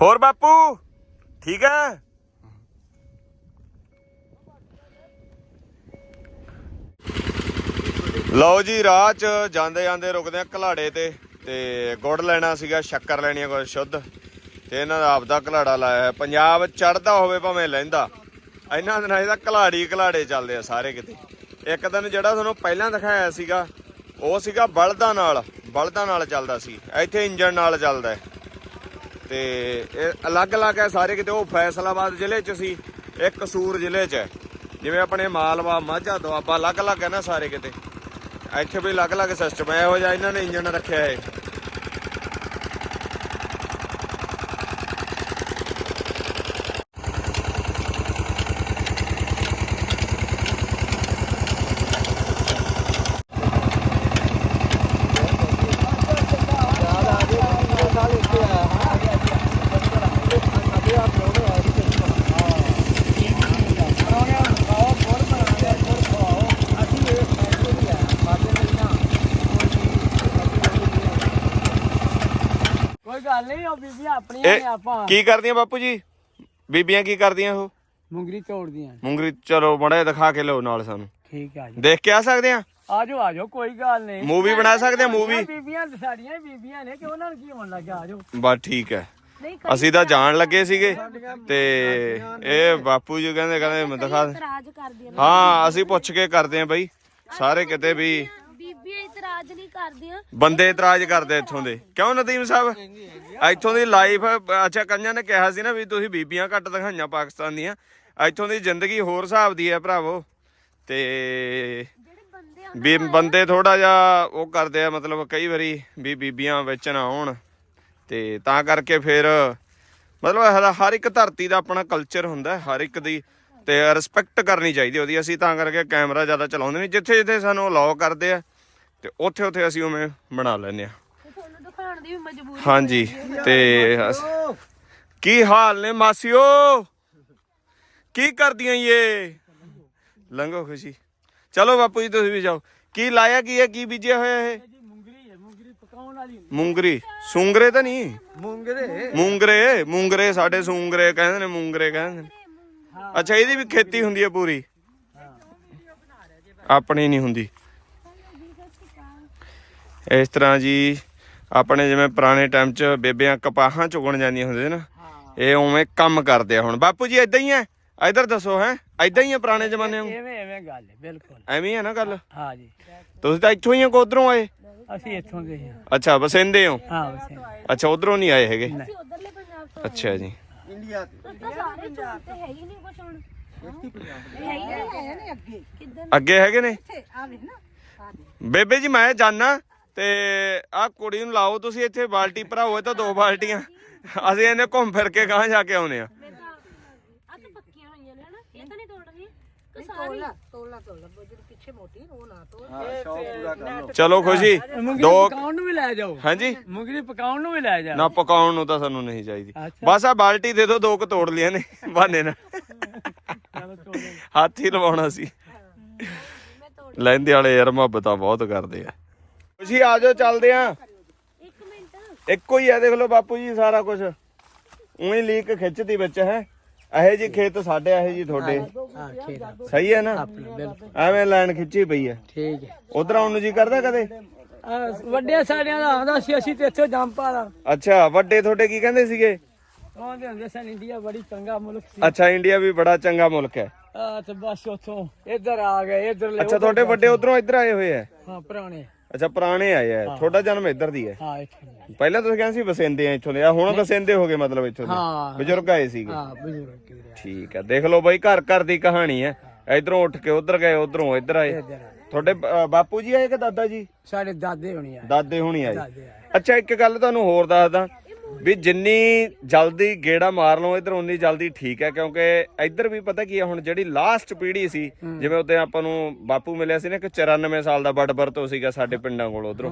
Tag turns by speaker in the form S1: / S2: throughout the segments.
S1: ਹੋਰ ਬਾਪੂ, ਠੀਕ ਹੈ ਲਓ ਜੀ, ਰਾਹ ਚ ਜਾਂਦੇ ਜਾਂਦੇ ਰੁਕਦੇ ਆ ਘਲਾੜੇ ਤੇ ਤੇ ਗੁੜ ਲੈਣਾ ਸੀਗਾ, ਸ਼ੱਕਰ ਲੈਣੀ ਆ ਕੋਈ ਸ਼ੁੱਧ। ਤੇ ਇਹਨਾਂ ਦਾ ਆਪਦਾ ਘਲਾੜਾ ਲਾਇਆ ਹੈ ਪੰਜਾਬ ਚੜਦਾ ਹੋਵੇ ਭਾਵੇਂ ਲਹਿੰਦਾ ਇਹਨਾਂ ਦਿਨਾਂ ਇਹਦਾ ਘਲਾੜੀ ਘਲਾੜੇ ਚੱਲਦੇ ਆ ਸਾਰੇ ਕਿਤੇ। ਇੱਕ ਦਿਨ ਜਿਹੜਾ ਤੁਹਾਨੂੰ ਪਹਿਲਾਂ ਦਿਖਾਇਆ ਸੀਗਾ, ਉਹ ਸੀਗਾ ਬਲਦਾਂ ਨਾਲ ਬਲਦਾਂ ਨਾਲ ਚੱਲਦਾ ਸੀ। ਇੱਥੇ ਇੰਜਣ ਨਾਲ ਚੱਲਦਾ ਹੈ। ਤੇ ਇਹ ਅਲੱਗ-ਅਲੱਗ ਹੈ ਸਾਰੇ ਕਿਤੇ, ਉਹ ਫੈਸਲਾਬਾਦ ਜ਼ਿਲ੍ਹੇ 'ਚ ਸੀ, ਇੱਕ ਕਸੂਰ ਜ਼ਿਲ੍ਹੇ 'ਚ ਹੈ। ਜਿਵੇਂ ਆਪਣੇ ਮਾਲਵਾ, ਮਾਝਾ, ਦੁਆਬਾ ਅਲੱਗ-ਅਲੱਗ ਹੈ ਨਾ ਸਾਰੇ ਕਿਤੇ। ਇੱਥੇ ਵੀ ਅਲੱਗ-ਅਲੱਗ ਸਿਸਟਮ ਹੈ, ਇਹੋ ਜਿਹਾ ਇਹਨਾਂ ਨੇ ਇੰਜਨ ਰੱਖਿਆ ਹੈ।
S2: ਕੋਈ ਗੱਲ ਨਹੀਂ ਉਹ ਬੀਬੀਆਂ ਆਪਣੀਆਂ ਨੇ ਆਪਾਂ।
S1: ਕੀ ਕਰਦੀਆਂ ਬਾਪੂ ਜੀ? ਬੀਬੀਆਂ ਕੀ ਕਰਦੀਆਂ ਉਹ?
S2: ਮੁੰਗਰੀ ਤੋੜਦੀਆਂ।
S1: ਮੁੰਗਰੀ ਚਲੋ ਮੜਾ ਦਿਖਾ ਕੇ ਲਿਓ ਨਾਲ ਸਾਨੂੰ।
S2: ਠੀਕ ਆ ਜੀ।
S1: ਦੇਖ ਕੇ ਆ ਸਕਦੇ ਆ?
S2: ਆਜੋ ਆਜੋ ਕੋਈ ਗੱਲ ਨਹੀਂ।
S1: ਮੂਵੀ ਬਣਾ ਸਕਦੇ ਆ ਮੂਵੀ
S2: ਬੀਬੀਆਂ ਸਾਡੀਆਂ ਹੀ ਬੀਬੀਆਂ ਨੇ ਕਿ ਉਹਨਾਂ ਨੂੰ ਕੀ ਹੋਣ ਲੱਗਾ ਆਜੋ।
S1: ਬਸ ਠੀਕ ਹੈ। ਅਸੀਂ ਤਾਂ ਜਾਣ ਲੱਗੇ ਸੀਗੇ। ਤੇ ਇਹ ਬਾਪੂ ਜੀ ਕਹਿੰਦੇ ਕਹਿੰਦੇ ਮੈਂ ਦਿਖਾ ਦੇ।
S3: ਇਤਰਾਜ਼ ਕਰਦੀਆਂ ਨੇ।
S1: ਹਾਂ ਅਸੀਂ ਪੁੱਛ ਕੇ ਕਰਦੇ ਆ ਬਈ। ਸਾਰੇ ਕਿਤੇ ਵੀ
S3: ਬੀਬੀਆਂ ਇਤਰਾਜ਼ ਨਹੀਂ ਕਰਦੀਆਂ
S1: ਬੰਦੇ ਇਤਰਾਜ਼ ਕਰਦੇ ਇੱਥੋਂ ਦੇ। ਕਿਉਂ ਨਦੀਮ ਸਾਹਿਬ? ਇੱਥੋਂ ਦੀ ਲਾਈਫ, ਅੱਛਾ ਕੰਨਾਂ ਨੇ ਕਿਹਾ ਸੀ ਨਾ ਵੀ ਤੁਸੀਂ ਬੀਬੀਆਂ ਘੱਟ ਦਿਖਾਈਆਂ ਪਾਕਿਸਤਾਨ ਦੀਆਂ। ਇੱਥੋਂ ਦੀ ਜ਼ਿੰਦਗੀ ਹੋਰ ਹਿਸਾਬ ਦੀ ਹੈ ਭਰਾਵੋ। ਤੇ ਵੀ ਬੰਦੇ ਥੋੜਾ ਜਿਹਾ ਉਹ ਕਰਦੇ ਆ, ਮਤਲਬ ਕਈ ਵਾਰੀ ਵੀ ਬੀਬੀਆਂ ਵਿੱਚ ਨਾ ਆਉਣ। ਤੇ ਤਾਂ ਕਰਕੇ ਫਿਰ ਮਤਲਬ ਹਰ- ਇੱਕ ਧਰਤੀ ਦਾ ਆਪਣਾ ਕਲਚਰ ਹੁੰਦਾ ਹਰ ਇੱਕ ਦੀ ਤੇ ਰਿਸਪੈਕਟ ਕਰਨੀ ਚਾਹੀਦੀ ਉਹਦੀ। ਅਸੀਂ ਤਾਂ ਕਰਕੇ ਕੈਮਰਾ ਜ਼ਿਆਦਾ ਚਲਾਉਂਦੇ ਨਹੀਂ। ਜਿੱਥੇ ਜਿੱਥੇ ਸਾਨੂੰ ਅਲਾਉ ਕਰਦੇ ਆ ਤੇ ਉੱਥੇ ਉੱਥੇ ਅਸੀਂ ਉਵੇਂ ਬਣਾ ਲੈਂਦੇ ਆ
S3: ਤੁਹਾਨੂੰ ਦਿਖਾਉਣ ਦੀ ਵੀ ਮਜਬੂਰੀ
S1: ਹਾਂਜੀ ਤੇ ਅਸ- ਕੀ ਹਾਲ ਨੇ ਮਾਸੀਓ? ਕੀ ਕਰਦੀਆਂ ਇਹ? ਲੰਘੋ ਖੁਸ਼ੀ। ਚਲੋ ਬਾਪੂ ਜੀ ਤੁਸੀਂ ਵੀ ਜਾਓ। ਕੀ ਲਾਇਆ ਕੀ ਹੈ ਕੀ ਬੀਜਿਆ ਹੋਇਆ ਇਹ?
S2: ਜੀ ਮੁੰਗਰੀ ਹੈ ਮੁੰਗਰੀ ਪਕਾਉਣ ਵਾਲੀ
S1: ਮੂੰਗਰੀ। ਸੂੰਗਰੇ ਤਾਂ ਨਹੀਂ?
S2: ਮੁੰਗਰੇ।
S1: ਮੂੰਗਰੇ ਮੂੰਗਰੇ ਸਾਡੇ ਸੂੰਗਰੇ ਕਹਿੰਦੇ ਨੇ ਮੂੰਗਰੇ ਕਹਿੰਦੇ ਨੇ। ਅੱਛਾ ਇਹਦੀ ਵੀ ਖੇਤੀ ਹੁੰਦੀ ਹੈ ਪੂਰੀ? ਆਪਣੀ ਨਹੀਂ ਹੁੰਦੀ। ਇਸ ਤਰ੍ਹਾਂ ਜੀ ਆਪਣੇ ਜਿਵੇਂ ਪੁਰਾਣੇ ਟਾਈਮ 'ਚ ਬੇਬਿਆਂ ਕਪਾਹਾਂ ਚੁਗਣ ਜਾਂਦੀਆਂ ਹੁੰਦੀਆਂ ਨਾ ਇਹ ਉਵੇਂ ਕੰਮ ਕਰਦੇ ਆ ਹੁਣ। ਬਾਪੂ ਜੀ ਇਦਾਂ ਹੀ ਹੈ ਇਧਰ ਦੱਸੋ ਹੈ? ਇਦਾਂ ਹੀ ਹੈ ਪੁਰਾਣੇ ਜ਼ਮਾਨੇ ਨੂੰ
S2: ਐਵੇਂ ਐਵੇਂ ਗੱਲ ਹੈ ਬਿਲਕੁਲ।
S1: ਐਵੇਂ ਹੀ ਹੈ ਨਾ ਗੱਲ?
S2: ਹਾਂ ਜੀ।
S1: ਤੁਸੀਂ ਤਾਂ ਇੱਥੋਂ ਹੀ ਆ ਕੋਧਰੋਂ ਆਏ?
S2: ਅਸੀਂ ਇੱਥੋਂ ਦੇ ਹਾਂ।
S1: ਅੱਛਾ ਵਸਿੰਦੇ ਹੋ?
S2: ਹਾਂ ਵਸੇ
S1: ਅੱਛਾ ਉਧਰੋਂ ਨਹੀਂ ਆਏ ਹੈਗੇ?
S3: ਅਸੀਂ ਉਧਰਲੇ ਪੰਜਾਬ ਤੋਂ
S1: ਅੱਛਾ ਜੀ।
S3: ਤੁਸੀਂ ਤਾਂ। ਸਾਰੇ ਝੂਠ ਤੇ ਹੈ ਹੀ ਨਹੀਂ ਕੁਛ ਹੁਣ। ਹੈ ਹੀ ਨਹੀਂ ਹੈ ਅੱਗੇ। ਕਿੱਦਾਂ
S1: ਅੱਗੇ ਹੈਗੇ ਨੇ? ਬੇਬੇ ਜੀ ਮੈਂ ਜਾਣਾ ਤੇ ਆਹ ਕੁੜੀ ਨੂੰ ਲਾਓ ਤੁਸੀਂ ਇੱਥੇ ਬਾਲਟੀ ਭਰਾਓ ਇਹ ਤਾਂ ਦੋ ਬਾਲਟੀਆਂ। ਅਸੀਂ ਇਹਨੇ ਘੁੰਮ ਫਿਰ ਕੇ ਗਾਂ ਜਾ ਕੇ ਆਉਨੇ ਆ।
S3: ਮੈਂ ਤਾਂ ਆ ਤਾਂ ਪੱਕੀਆਂ ਹੋਈਆਂ ਨੇ ਹਨਾ ਇਹ ਤਾਂ ਨਹੀਂ ਤੋੜ। ਰਹੀ ਕਿ ਸਾਰੀ
S1: ਚਲੋ ਖੁਸ਼ੀ
S2: ਮੁੰਗਰੀ
S1: ਦੋ
S2: ਪਕਾਉਣ ਨੂੰ ਵੀ ਲੈ ਜਾਓ।
S1: ਹਾਂਜੀ?
S2: ਮੁੰਗਰੀ ਪਕਾਉਣ ਨੂੰ ਵੀ ਲੈ ਜਾਓ।
S1: ਨਾ ਪਕਾਉਣ ਨੂੰ ਤਾਂ ਸਾਨੂੰ ਨਹੀਂ ਚਾਹੀਦੀ। ਬਸ ਆ ਬਾਲਟੀ ਦੇ ਦਿਓ ਦੋ ਕੁ ਤੋੜ ਲਿਆ ਨੇ ਬਹਾਨੇ ਨਾਲ। ਹੱਥ ਹੀ ਲਵਾਉਣਾ ਸੀ। ਲੈਂਦੇ ਵਾਲੇ ਯਾਰ ਮੁਹੱਬਤਾਂ ਬਹੁਤ ਕਰਦੇ ਆ। ਖੁਸ਼ੀ ਆ ਜਾਓ ਚੱਲਦੇ ਆ।
S3: ਇੱਕ ਮਿੰਟ
S1: ਇੱਕੋ ਹੀ ਆ ਦੇਖ ਲਓ ਬਾਪੂ ਜੀ ਸਾਰਾ ਕੁਝ ਉਹੀ ਲੀਕ ਖਿੱਚਦੀ ਵਿੱਚ ਹੈ। ਇਹੋ ਜੀ ਖੇਤ ਸਾਡੇ ਇਹੋ ਜੀ ਤੁਹਾਡੇ।
S2: ਹਾਂ ਠੀਕ ਆ।
S1: ਸਹੀ ਹੈ ਨਾ?
S2: ਆਪਣਾ ਬਿਲਕੁਲ।
S1: ਐਵੇਂ ਲਾਈਨ ਖਿੱਚੀ ਪਈ ਹੈ।
S2: ਠੀਕ ਹੈ।
S1: ਉਧਰ ਆਉਣ ਨੂੰ ਜੀ ਕਰਦਾ ਕਦੇ?
S2: ਆਹ ਵੱਡੇ ਸਾਡਿਆਂ ਦਾ ਆਉਂਦਾ ਸੀ ਅਸੀਂ ਤੇ ਇੱਥੋਂ ਜੰਪਾ ਦਾ
S1: ਅੱਛਾ ਵੱਡੇ ਤੁਹਾਡੇ ਕੀ ਕਹਿੰਦੇ ਸੀਗੇ?
S2: ਆਉਂਦੇ ਹੁੰਦੇ ਸਨ ਇੰਡੀਆ ਬੜੀ ਚੰਗਾ ਮੁਲਕ ਸੀ।
S1: ਅੱਛਾ ਇੰਡੀਆ ਵੀ ਬੜਾ ਚੰਗਾ ਮੁਲਕ ਹੈ।
S2: ਆ ਤੇ ਬਸ ਉੱਥੋਂ ਇੱਧਰ ਆ ਗਏ ਇੱਧਰ ਲੈ
S1: ਅੱਛਾ ਤੁਹਾਡੇ ਵੱਡੇ ਉਧਰੋਂ ਇੱਧਰ ਆਏ ਹੋਏ ਆ
S2: ਹਾਂ ਪੁਰਾਣੇ।
S1: ਅੱਛਾ ਪੁਰਾਣੇ ਆਏ ਆ ਤੁਹਾਡਾ ਜਨਮ ਇੱਧਰ ਦੀ ਹੈ।
S2: ਹਾਂ ਇੱਥੇ
S1: ਪਹਿਲਾਂ ਤੁਸੀਂ ਕਹਿੰਦੇ ਸੀ ਵਸਿੰਦੇ ਆ ਇੱਥੋਂ ਦੇ ਆ ਹੁਣ ਵਸਿੰਦੇ ਹੋ ਗਏ ਮਤਲਬ ਇੱਥੋਂ ਦੇ। ਬਜ਼ੁਰਗ ਆਏ ਸੀਗੇ।
S2: ਹਾਂ ਬਜ਼ੁਰਗ ਕਿਧਰ
S1: ਠੀਕ ਹੈ ਦੇਖ ਲਓ ਬਾਈ ਘਰ ਘਰ ਦੀ ਕਹਾਣੀ ਹੈ। ਇਧਰੋਂ ਉੱਠ ਕੇ ਉਧਰ ਗਏ ਉਧਰੋਂ ਇੱਧਰ ਆਏ।
S2: ਇੱਧਰ ਆ।
S1: ਤੁਹਾਡੇ ਅ, ਬਾਪੂ ਜੀ ਆਏ ਕਿ ਦਾਦਾ ਜੀ?
S2: ਸਾਡੇ ਦਾਦੇ ਹੋਣੀ ਆ
S1: ਦਾਦੇ ਹੁਣੀ ਆਏ।
S2: ਦਾਦੇ ਆਏ।
S1: ਅੱਛਾ ਇੱਕ ਗੱਲ ਤੁਹਾਨੂੰ ਹੋਰ ਦੱਸਦਾ। ਵੀ ਜਿੰਨੀ ਜਲਦੀ ਗੇੜਾ ਮਾਰ ਲਓ ਇਧਰ ਉਨੀ ਜਲਦੀ ਠੀਕ ਹੈ ਕਿਉਂਕਿ ਇੱਧਰ ਵੀ ਪਤਾ ਕੀ ਹੈ ਹੁਣ ਜਿਹੜੀ ਲਾਸਟ ਪੀੜ੍ਹੀ ਸੀ ਜਿਵੇਂ ਉੱਤੇ ਆਪਾਂ ਨੂੰ ਬਾਪੂ ਮਿਲਿਆ ਸੀ ਨਾ ਕਿ 94 ਸਾਲ ਦਾ ਬੜ ਬਰਤੋ ਸੀਗਾ ਸਾਡੇ ਪਿੰਡਾਂ ਕੋਲ ਉਧਰੋਂ।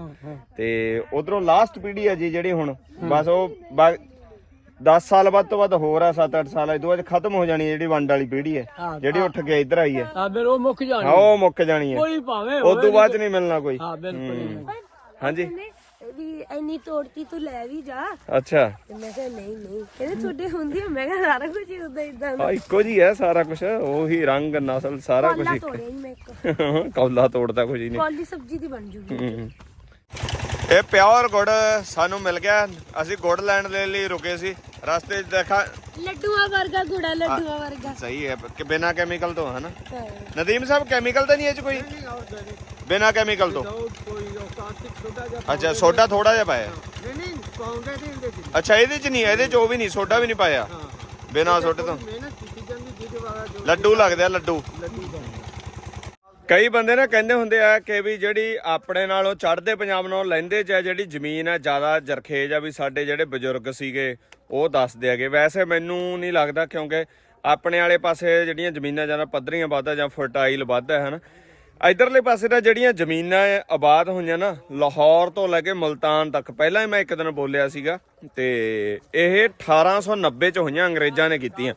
S1: ਤੇ ਉਧਰੋਂ ਲਾਸਟ ਪੀੜ੍ਹੀ ਹੈ ਜੀ ਜਿਹੜੀ ਹੁਣ ਬਸ ਉਹ 10 ਸਾਲ ਬਾਅਦ ਤੋਂ ਬਾਅਦ ਹੋਰ ਆ 7-8 ਸਾਲ ਇਹ ਤੋਂ ਬਾਅਦ ਖਤਮ ਹੋ ਜਾਣੀ ਹੈ ਜਿਹੜੀ ਵੰਡ ਵਾਲੀ ਪੀੜ੍ਹੀ ਹੈ
S2: ਹਾਂ।
S1: ਜਿਹੜੀ ਉੱਠ ਕੇ ਇੱਧਰ ਆਈ ਹੈ।
S2: ਆ ਫਿਰ ਉਹ ਮੁੱਕ ਜਾਣੀ
S1: ਹਾਂ ਉਹ ਮੁੱਕ ਜਾਣੀ ਹੈ।
S2: ਕੋਈ ਭਾਵੇਂ
S1: ਉਸ ਤੋਂ ਬਾਅਦ ਚ ਨਹੀਂ ਮਿਲਣਾ ਕੋਈ।
S2: ਹਾਂ ਬਿਲਕੁਲ
S1: ਹਾਂਜੀ।
S3: ਵੀ ਇੰਨੀ ਤੋੜਤੀ ਤੂੰ ਲੈ ਵੀ ਜਾ।
S1: ਅੱਛਾ।
S3: ਤੇ ਮੈਂ ਕਿਹਾ ਨਹੀਂ ਨਹੀਂ। ਕਹਿੰਦੇ ਤੁਹਾਡੇ ਹੁੰਦੀ ਆ। ਮੈਂ ਕਿਹਾ ਸਾਰਾ ਕੁਝ ਹੀ ਹੁੰਦਾ ਇਦਾਂ
S1: ਆ ਇੱਕੋ ਜੀ ਹੈ ਸਾਰਾ ਕੁਝ ਉਹੀ ਰੰਗ ਨਸਲ ਸਾਰਾ ਕੁਝ
S3: ਕੋਲਾ ਤੋੜਿਆ ਹੀ ਮੈਂ ਇੱਕ।
S1: ਕੌਲਾ ਤੋੜਦਾ ਕੁਝ ਨਹੀਂ।
S3: ਕੋਲੀ ਸਬਜ਼ੀ ਦੀ ਬਣ ਜੂਗੀ।
S1: ਇਹ ਪਿਓਰ ਗੁੜ ਸਾਨੂੰ ਮਿਲ ਗਿਆ। ਅਸੀਂ ਗੁੜ ਲੈਣ ਦੇ ਲਈ ਰੁਕੇ ਸੀ। ਰਸਤੇ 'ਚ ਦੇਖਾ
S3: ਲੱਡੂਆਂ ਵਰਗਾ ਗੁੜਾ ਲੱਡੂਆਂ ਵਰਗਾ।
S1: ਸਹੀ ਹੈ। ਕਿ ਬਿਨਾ ਕੈਮੀਕਲ ਤੋਂ ਹੈ ਨਾ
S3: ਹਾਂ।
S1: ਨਦੀਮ ਸਾਹਿਬ ਕੈਮੀਕਲ ਤਾਂ ਨਹੀਂ ਇਹ ਚ ਕੋਈ? ਬਿਨਾ ਕੈਮੀਕਲ ਤੋਂ। ਅੱਛਾ ਸੋਡਾ ਥੋੜਾ ਜਿਹਾ ਪਾਇਆ।
S4: ਨਹੀਂ ਨਹੀਂ ਪਾਉਂਦੇ ਨਹੀਂ ਇਹਦੇ ਚ
S1: ਅੱਛਾ ਇਹਦੇ ਚ ਨਹੀਂ ਇਹਦੇ ਚ ਉਹ ਵੀ ਨਹੀਂ ਸੋਡਾ ਵੀ ਨਹੀਂ ਪਾਇਆ। ਬਿਨਾ ਸੋਡੇ ਤੋਂ। ਲੱਡੂ ਲੱਗਦੇ ਆ ਲੱਡੂ। ਕਈ ਬੰਦੇ ਨਾ ਕਹਿੰਦੇ ਹੁੰਦੇ ਆ ਕਿ ਵੀ ਜਿਹੜੀ ਆਪਣੇ ਨਾਲੋਂ ਚੜ੍ਹਦੇ ਪੰਜਾਬ ਨਾਲੋਂ ਲੈਂਦੇ ਚ ਜਿਹੜੀ ਜ਼ਮੀਨ ਹੈ ਜ਼ਿਆਦਾ ਜਰਖੇਜ ਆ ਵੀ ਸਾਡੇ ਜਿਹੜੇ ਬਜ਼ੁਰਗ ਸੀਗੇ ਉਹ ਦੱਸਦੇ ਹੈਗੇ। ਵੈਸੇ ਮੈਨੂੰ ਨਹੀਂ ਲੱਗਦਾ ਕਿਉਂਕਿ ਆਪਣੇ ਵਾਲੇ ਪਾਸੇ ਜਿਹੜੀਆਂ ਜ਼ਮੀਨਾਂ ਜ਼ਿਆਦਾ ਪੱਧਰੀਆਂ ਵੱਧ ਆ ਜਾਂ ਫਰਟਾਈਲ ਵੱਧ ਹੈ ਹਨ ਇਧਰਲੇ ਪਾਸੇ ਤਾਂ ਜਿਹੜੀਆਂ ਜ਼ਮੀਨਾਂ ਹੈ, ਆਬਾਦ ਹੋਈਆਂ ਨਾ ਲਾਹੌਰ ਤੋਂ ਲੈ ਕੇ ਮੁਲਤਾਨ ਤੱਕ ਪਹਿਲਾਂ ਹੀ ਮੈਂ ਇੱਕ ਦਿਨ ਬੋਲਿਆ ਸੀਗਾ ਤੇ ਇਹ 1890 ਚ ਹੋਈਆਂ ਅੰਗਰੇਜ਼ਾਂ ਨੇ ਕੀਤੀਆਂ।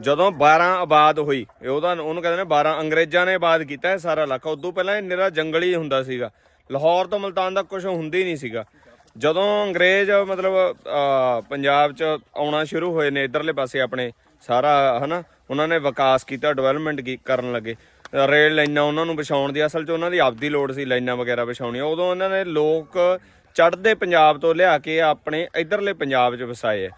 S1: ਜਦੋਂ 12 ਆਬਾਦ ਹੋਈ ਉਹਦਾ ਉਹਨੂੰ ਕਹਿੰਦੇ ਨੇ 12 ਅੰਗਰੇਜ਼ਾਂ ਨੇ ਆਬਾਦ ਕੀਤਾ ਇਹ ਸਾਰਾ ਇਲਾਕਾ। ਉਦੋਂ ਪਹਿਲਾਂ ਇਹ ਨਿਰਾ ਜੰਗਲੀ ਹੁੰਦਾ ਸੀਗਾ। ਲਾਹੌਰ ਤੋਂ ਮੁਲਤਾਨ ਤੱਕ ਕੁਝ ਹੁੰਦਾ ਹੀ ਨਹੀਂ ਸੀਗਾ। ਜਦੋਂ ਅੰਗਰੇਜ਼ ਮਤਲਬ ਪੰਜਾਬ 'ਚ ਆਉਣਾ ਸ਼ੁਰੂ ਹੋਏ ਨੇ ਇਧਰਲੇ ਪਾਸੇ ਆਪਣੇ ਸਾਰਾ ਹਨਾ ਉਹਨਾਂ ਨੇ ਵਿਕਾਸ ਕੀਤਾ ਡਿਵੈਲਪਮੈਂਟ ਕਰਨ ਲੱਗੇ। ਰੇਲ ਲਾਈਨਾਂ ਉਹਨਾਂ ਨੂੰ ਵਿਛਾਉਣ ਦੀ, ਅਸਲ 'ਚ ਉਹਨਾਂ ਦੀ ਆਪਦੀ ਲੋੜ ਸੀ ਲਾਈਨਾਂ ਵਗੈਰਾ ਵਿਛਾਉਣੀਆਂ। ਉਦੋਂ ਉਹਨਾਂ ਨੇ ਲੋਕ ਚੜ੍ਹਦੇ ਪੰਜਾਬ ਤੋਂ ਲਿਆ ਕੇ ਆਪਣੇ ਇਧਰਲੇ ਪੰਜਾਬ 'ਚ ਵਸਾਏ। ਆ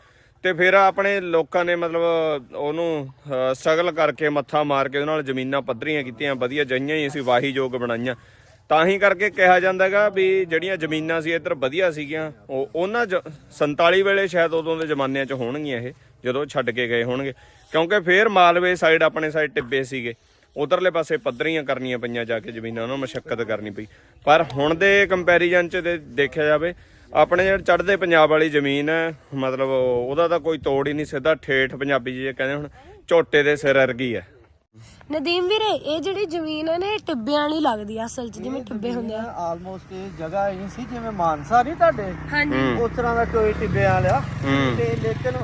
S1: ਤੇ ਫਿਰ ਆਪਣੇ ਲੋਕਾਂ ਨੇ ਮਤਲਬ ਉਹਨੂੰ ਸਟਰਗਲ ਕਰਕੇ ਮੱਥਾ ਮਾਰ ਕੇ ਉਹਨਾਂ ਨਾਲ ਜ਼ਮੀਨਾਂ ਪੱਧਰੀਆਂ ਕੀਤੀਆਂ, ਵਧੀਆ ਜਈਆਂ ਹੀ ਅਸੀਂ ਵਾਹੀ ਯੋਗ ਬਣਾਈਆਂ। ਤਾਂ ਹੀ ਕਰਕੇ ਕਿਹਾ ਜਾਂਦਾ ਹੈਗਾ ਵੀ ਜਿਹੜੀਆਂ ਜ਼ਮੀਨਾਂ ਸੀ ਇੱਧਰ ਵਧੀਆ ਸੀਗੀਆਂ, ਉਹ ਉਹਨਾਂ 'ਚ 47 ਵੇਲੇ ਸ਼ਾਇਦ ਉਦੋਂ ਦੇ ਜ਼ਮਾਨਿਆਂ 'ਚ ਹੋਣਗੀਆਂ ਇਹ, ਜਦੋਂ ਛੱਡ ਕੇ ਗਏ ਹੋਣਗੇ। ਕਿਉਂਕਿ ਫੇਰ ਮਾਲਵੇ ਸਾਈਡ ਆਪਣੇ ਸਾਈਡ ਟਿੱਬੇ ਸੀਗੇ। ਉਧਰਲੇ ਪਾਸੇ ਪੱਧਰੀਆਂ ਕਰਨੀਆਂ ਪਈਆਂ ਜਾ ਕੇ ਜ਼ਮੀਨਾਂ ਉਹਨਾਂ ਨੂੰ ਮਸ਼ੱਕਤ ਕਰਨੀ ਪਈ। ਪਰ ਹੁਣ ਦੇ ਕੰਪੈਰੀਜ਼ਨ 'ਚ ਦੇਖਿਆ ਜਾਵੇ ਆਪਣੇ ਜਿਹੜੇ ਚੜ੍ਹਦੇ ਪੰਜਾਬ ਵਾਲੀ ਜ਼ਮੀਨ ਹੈ ਮਤਲਬ ਉਹਦਾ ਤਾਂ ਕੋਈ ਤੋੜ ਹੀ ਨਹੀਂ ਸਿੱਧਾ ਠੇਠ ਪੰਜਾਬੀ ਜੀ ਕਹਿੰਦੇ ਹੁਣ ਝੋਟੇ ਦੇ ਸਿਰ ਵਰਗੀ ਹੈ।
S3: ਨਦੀਮ ਵੀਰੇ ਇਹ ਜਿਹੜੀ ਜ਼ਮੀਨ ਹੈ ਨਾ ਇਹ ਟਿੱਬਿਆਂ ਵਾਲੀ ਲੱਗਦੀ ਆ ਅਸਲ 'ਚ ਜਿਵੇਂ ਟਿੱਬੇ ਹੁੰਦੇ ਆ।
S4: ਆਲਮੋਸਟ ਇਹ ਜਗ੍ਹਾ ਹੀ ਸੀ ਜਿਵੇਂ ਮਾਨਸਾ ਨਹੀਂ ਤੁਹਾਡੇ?
S3: ਹਾਂਜੀ।
S4: ਉਸ ਤਰ੍ਹਾਂ ਦਾ ਟੋਏ ਟਿੱਬੇ ਵਾਲਿਆ
S1: ਹੂੰ।
S4: ਤੇ ਲੇਕਿਨ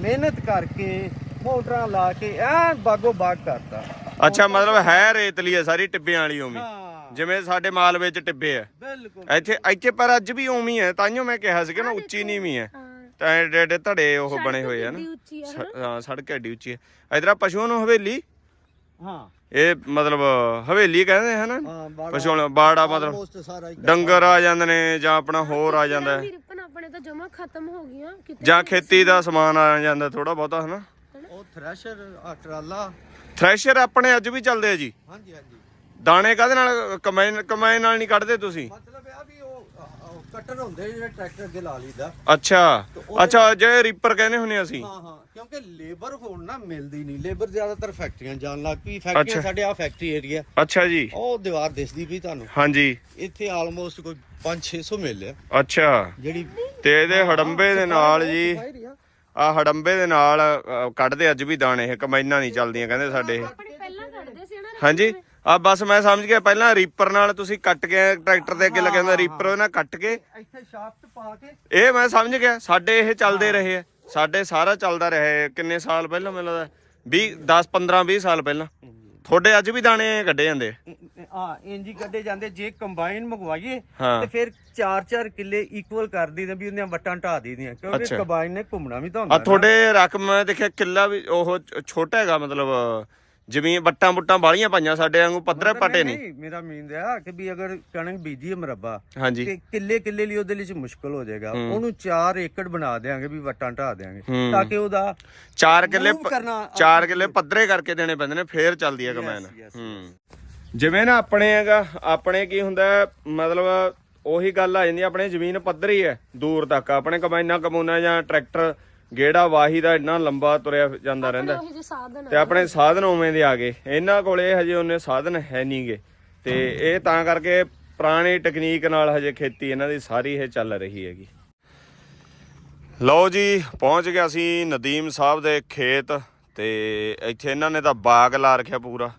S4: ਮਿਹਨਤ ਕਰਕੇ ਮੋਟਰਾਂ ਲਾ ਕੇ ਐ ਬਾਗੋ ਬਾਗ ਕਰਤਾ।
S1: ਅੱਛਾ ਮਤਲਬ ਹੈ ਰੇਤਲੀ ਹੈ ਸਾਰੀ ਟਿੱਬਿਆਂ ਵਾਲੀ
S4: ਹਾਂ।
S1: ਜਿਵੇਂ ਸਾਡੇ ਮਾਲਵੇ 'ਚ ਟਿੱਬੇ ਆ।
S4: ਬਿਲਕੁਲ।
S1: ਇੱਥੇ ਇੱਥੇ ਪਰ ਅੱਜ ਵੀ ਉਵੇਂ ਹੀ ਹੈ ਤਾਈਓ ਮੈਂ ਕਿਹਾ ਸੀਗਾ ਨਾ ਉੱਚੀ ਨੀਵੀਂ ਹੈ। ਤਾਂ ਐਡੇ ਐਡੇ ਧੜੇ ਉਹ ਬਣੇ ਹੋਏ ਆ ਨਾ।
S3: ਕਿੱਡੀ ਉੱਚੀ ਆ
S1: ਸ- ਹਾਂ ਸੜਕ ਐਡੀ ਉੱਚੀ ਹੈ ਇਧਰ ਪਸ਼ੂਆਂ ਨੂੰ ਹਵੇਲੀ।
S4: ਹਾਂ।
S1: ਇਹ ਮਤਲਬ ਹਵੇਲੀ ਕਹਿੰਦੇ ਹਨ?
S4: ਹਾਂ ਬਾੜਾ।
S1: ਪਸ਼ੂਆਂ ਨੂੰ ਬਾੜਾ ਮਤਲਬ
S4: ਆਲਮੋਸਟ ਸਾਰਾ ਹੀ
S1: ਡੰਗਰ ਆ ਜਾਂਦੇ ਨੇ ਜਾਂ ਆਪਣਾ ਹੋਰ ਆ ਜਾਂਦਾ। ਹੈ
S3: ਵੀਰਪਨ ਆਪਣੇ ਤਾਂ ਜਮਾ ਖਤਮ ਹੋ ਗਈਆਂ। ਕਿਤੇ
S1: ਜਾਂ ਖੇਤੀ ਦਾ ਸਮਾਨ ਆ ਜਾਂਦਾ ਥੋੜਾ ਬਹੁਤਾ ਹਨਾ?
S4: ਉਹ ਥ੍ਰੈਸ਼ਰ ਆ ਟਰਾਲਾ।
S1: ਥ੍ਰੈਸ਼ਰ ਆਪਣੇ ਅੱਜ ਵੀ ਚੱਲਦੇ ਆ ਜੀ।
S4: ਹਾਂਜੀ ਹਾਂਜੀ।
S1: ਦਾਣੇ ਕਾਹਦੇ ਨਾਲ ਕਮਾਈਨ ਕਮਾਈਨ ਨਾਲ ਨਹੀਂ ਕੱਢਦੇ ਤੁਸੀਂ?
S4: ਮਤਲਬ ਇਹ ਆ ਵੀ ਉਹ ਕਟਰ ਹੁੰਦੇ ਜਿਹੜੇ ਟਰੈਕਟਰ ਅੱਗੇ ਲਾ ਲਈਦਾ।
S1: ਅੱਛਾ। ਅੱਛਾ ਜੇ ਰੀਪਰ ਕਹਿੰਦੇ ਹੁੰਨੇ ਅਸੀਂ।
S4: ਹਾਂ ਹਾਂ। ਕਿਉਂਕਿ ਲੇਬਰ ਹੁਣ ਨਾ ਮਿਲਦੀ ਨਹੀਂ। ਲੇਬਰ ਜ਼ਿਆਦਾਤਰ ਫੈਕਟਰੀਆਂ ਜਾਣ ਲੱਗ ਪਈ। ਫੈਕਟਰੀਆਂ ਸਾਡੇ ਆ ਫੈਕਟਰੀ ਏਰੀਆ
S1: ਅੱਛਾ ਜੀ।
S4: ਉਹ ਦੀਵਾਰ ਦਿਸਦੀ ਪਈ ਤੁਹਾਨੂੰ।
S1: ਹਾਂਜੀ।
S4: ਇੱਥੇ ਆਲਮੋਸਟ ਕੋਈ 5-600 ਮਿਲ ਆ
S1: ਅੱਛਾ।
S4: ਜਿਹੜੀ
S1: ਤੇ ਇਹਦੇ ਹੜੰਬੇ ਦੇ ਨਾਲ ਜੀ ਆ ਹੜੰਬੇ ਦੇ ਨਾਲ ਅ, ਕੱਢਦੇ ਅੱਜ ਵੀ ਦਾਣੇ ਇਹ ਕਮਾਈਨਾਂ ਨਹੀਂ ਚੱਲਦੀਆਂ ਕਹਿੰਦੇ ਸਾਡੇ ਇਹ।
S3: ਆਪਣੇ ਪਹਿਲਾਂ ਕੱਢਦੇ ਸੀ ਨਾ
S1: ਹਾਂਜੀ ਆ ਬਸ ਮੈਂ ਸਮਝ ਗਿਆ ਪਹਿਲਾਂ ਰੀਪਰ ਨਾਲ ਤੁਸੀਂ ਕੱਟ ਕੇ ਟਰੈਕਟਰ ਦੇ ਅੱਗੇ ਲੱਗਿਆ ਹੁੰਦਾ ਰੀਪਰ ਉਹ ਨਾਲ ਕੱਟ ਕੇ।
S4: ਇੱਥੇ ਸ਼ਾਫਟ ਪਾ ਕੇ।
S1: ਇਹ ਮੈਂ ਸਮਝ ਗਿਆ ਸਾਡੇ ਇਹ ਚੱਲਦੇ ਰਹੇ ਆ ਸਾਡੇ ਸਾਰਾ ਚੱਲਦਾ ਰਿਹਾ ਹੈ। ਕਿੰਨੇ ਸਾਲ ਪਹਿਲਾਂ ਮੈਨੂੰ ਲੱਗਦਾ 20 10 15 20 ਸਾਲ ਪਹਿਲਾਂ। ਤੁਹਾਡੇ ਅੱਜ ਵੀ ਦਾਣੇ ਕੱਢੇ ਜਾਂਦੇ ਆ?
S4: ਇੰਜੀ ਕੱਢੇ ਜਾਂਦੇ ਜੇ ਕੰਬਾਈਨ ਮੰਗਵਾਈਏ
S1: ਹਾਂ।
S4: ਤੇ ਫਿਰ 4-4 ਕਿੱਲੇ ਇਕੁਅਲ ਕਰ ਦਈਦੇ ਵੀ ਉਹਦੀਆਂ ਵੱਟਾਂ ਢਾ ਦਈਦੀਆਂ ਕਿਉਂਕਿ
S1: ਅੱਛਾ।
S4: ਕੰਬਾਈਨ ਨੇ ਘੁੰਮਣਾ ਵੀ ਤਾਂ ਹੁੰਦਾ
S1: ਆ ਤੁਹਾਡੇ ਰਕਮ ਮੈਂ ਦੇਖਿਆ ਕਿੱਲਾ ਵੀ ਉਹ ਛ- ਛੋਟਾ ਹੈਗਾ ਮਤਲਬ ਜ਼ਮੀਨ ਬੱਟਾਂ ਬੁੱਟਾਂ ਬਾਲੀਆਂ ਪਾਈਆਂ ਸਾਡੇ ਵਾਂਗੂ ਪੱਧਰੇ ਪਟੇ ਨਹੀਂ
S4: ਮੇਰਾ ਮੀਨ ਆ ਕਿ ਵੀ ਅਗਰ ਕਣਕ ਬੀਜੀ ਮਰਬਾ
S1: ਹਾਂਜੀ।
S4: ਤੇ ਕਿੱਲੇ ਕਿੱਲੇ ਲਈ ਉਹਦੇ ਲਈ ਚ ਮੁਸ਼ਕਲ ਹੋ ਜਾਏਗਾ। ਉਹਨੂੰ 4 ਏਕੜ ਬਣਾ ਦੇਾਂਗੇ ਵੀ ਵੱਟਾਂ ਢਾ ਦੇਾਂਗੇ
S1: ਹੂੰ।
S4: ਤਾਂ ਕਿ ਉਹਦਾ
S1: 4 ਕਿੱਲੇ
S4: ਕਰਨਾ-
S1: 4 ਕਿੱਲੇ ਪੱਧਰੇ ਕਰਕੇ ਦੇਣੇ ਪੈਂਦੇ ਨੇ ਫੇਰ ਚੱਲਦੀ ਹੈ ਕਮੈਨ ਹੂੰ। ਜਿਵੇਂ ਨਾ ਆਪਣੇ ਹੈਗਾ ਆਪਣੇ ਕੀ ਹੁੰਦਾ ਹੈ, ਮਤਲਬ ਉਹੀ ਗੱਲ ਆ ਜਾਂਦੀ ਹੈ, ਆਪਣੇ ਜ਼ਮੀਨ ਪੱਧਰੀ ਹੈ ਦੂਰ ਤੱਕ। ਆਪਣੇ ਕਮਾਈਨਾ ਕਮੂਨਾ ਜਾਂ ਟਰੈਕਟਰ ਗੇੜਾ ਵਾਹੀ ਦਾ ਇੰਨਾ ਲੰਬਾ ਤੁਰਿਆ ਜਾਂਦਾ ਰਹਿੰਦਾ।
S3: ਉਹੀ ਜਿਹੇ ਸਾਧਨ
S1: ਤੇ ਆਪਣੇ ਸਾਧਨ ਉਵੇਂ ਦੇ ਆ ਗਏ। ਇਹਨਾਂ ਕੋਲੇ ਹਜੇ ਉਹਨੇ ਸਾਧਨ ਹੈ ਨਹੀਂਗੇ ਤੇ ਇਹ ਤਾਂ ਕਰਕੇ ਪੁਰਾਣੀ ਟੈਕਨੀਕ ਨਾਲ ਹਜੇ ਖੇਤੀ ਇਹਨਾਂ ਦੀ ਸਾਰੀ ਇਹ ਚੱਲ ਰਹੀ ਹੈਗੀ। ਲਓ ਜੀ ਪਹੁੰਚ ਗਿਆ ਸੀ ਨਦੀਮ ਸਾਹਿਬ ਦੇ ਖੇਤ ਤੇ ਇੱਥੇ ਇਹਨਾਂ ਨੇ ਤਾਂ ਬਾਗ ਲਾ ਰੱਖਿਆ ਪੂਰਾ।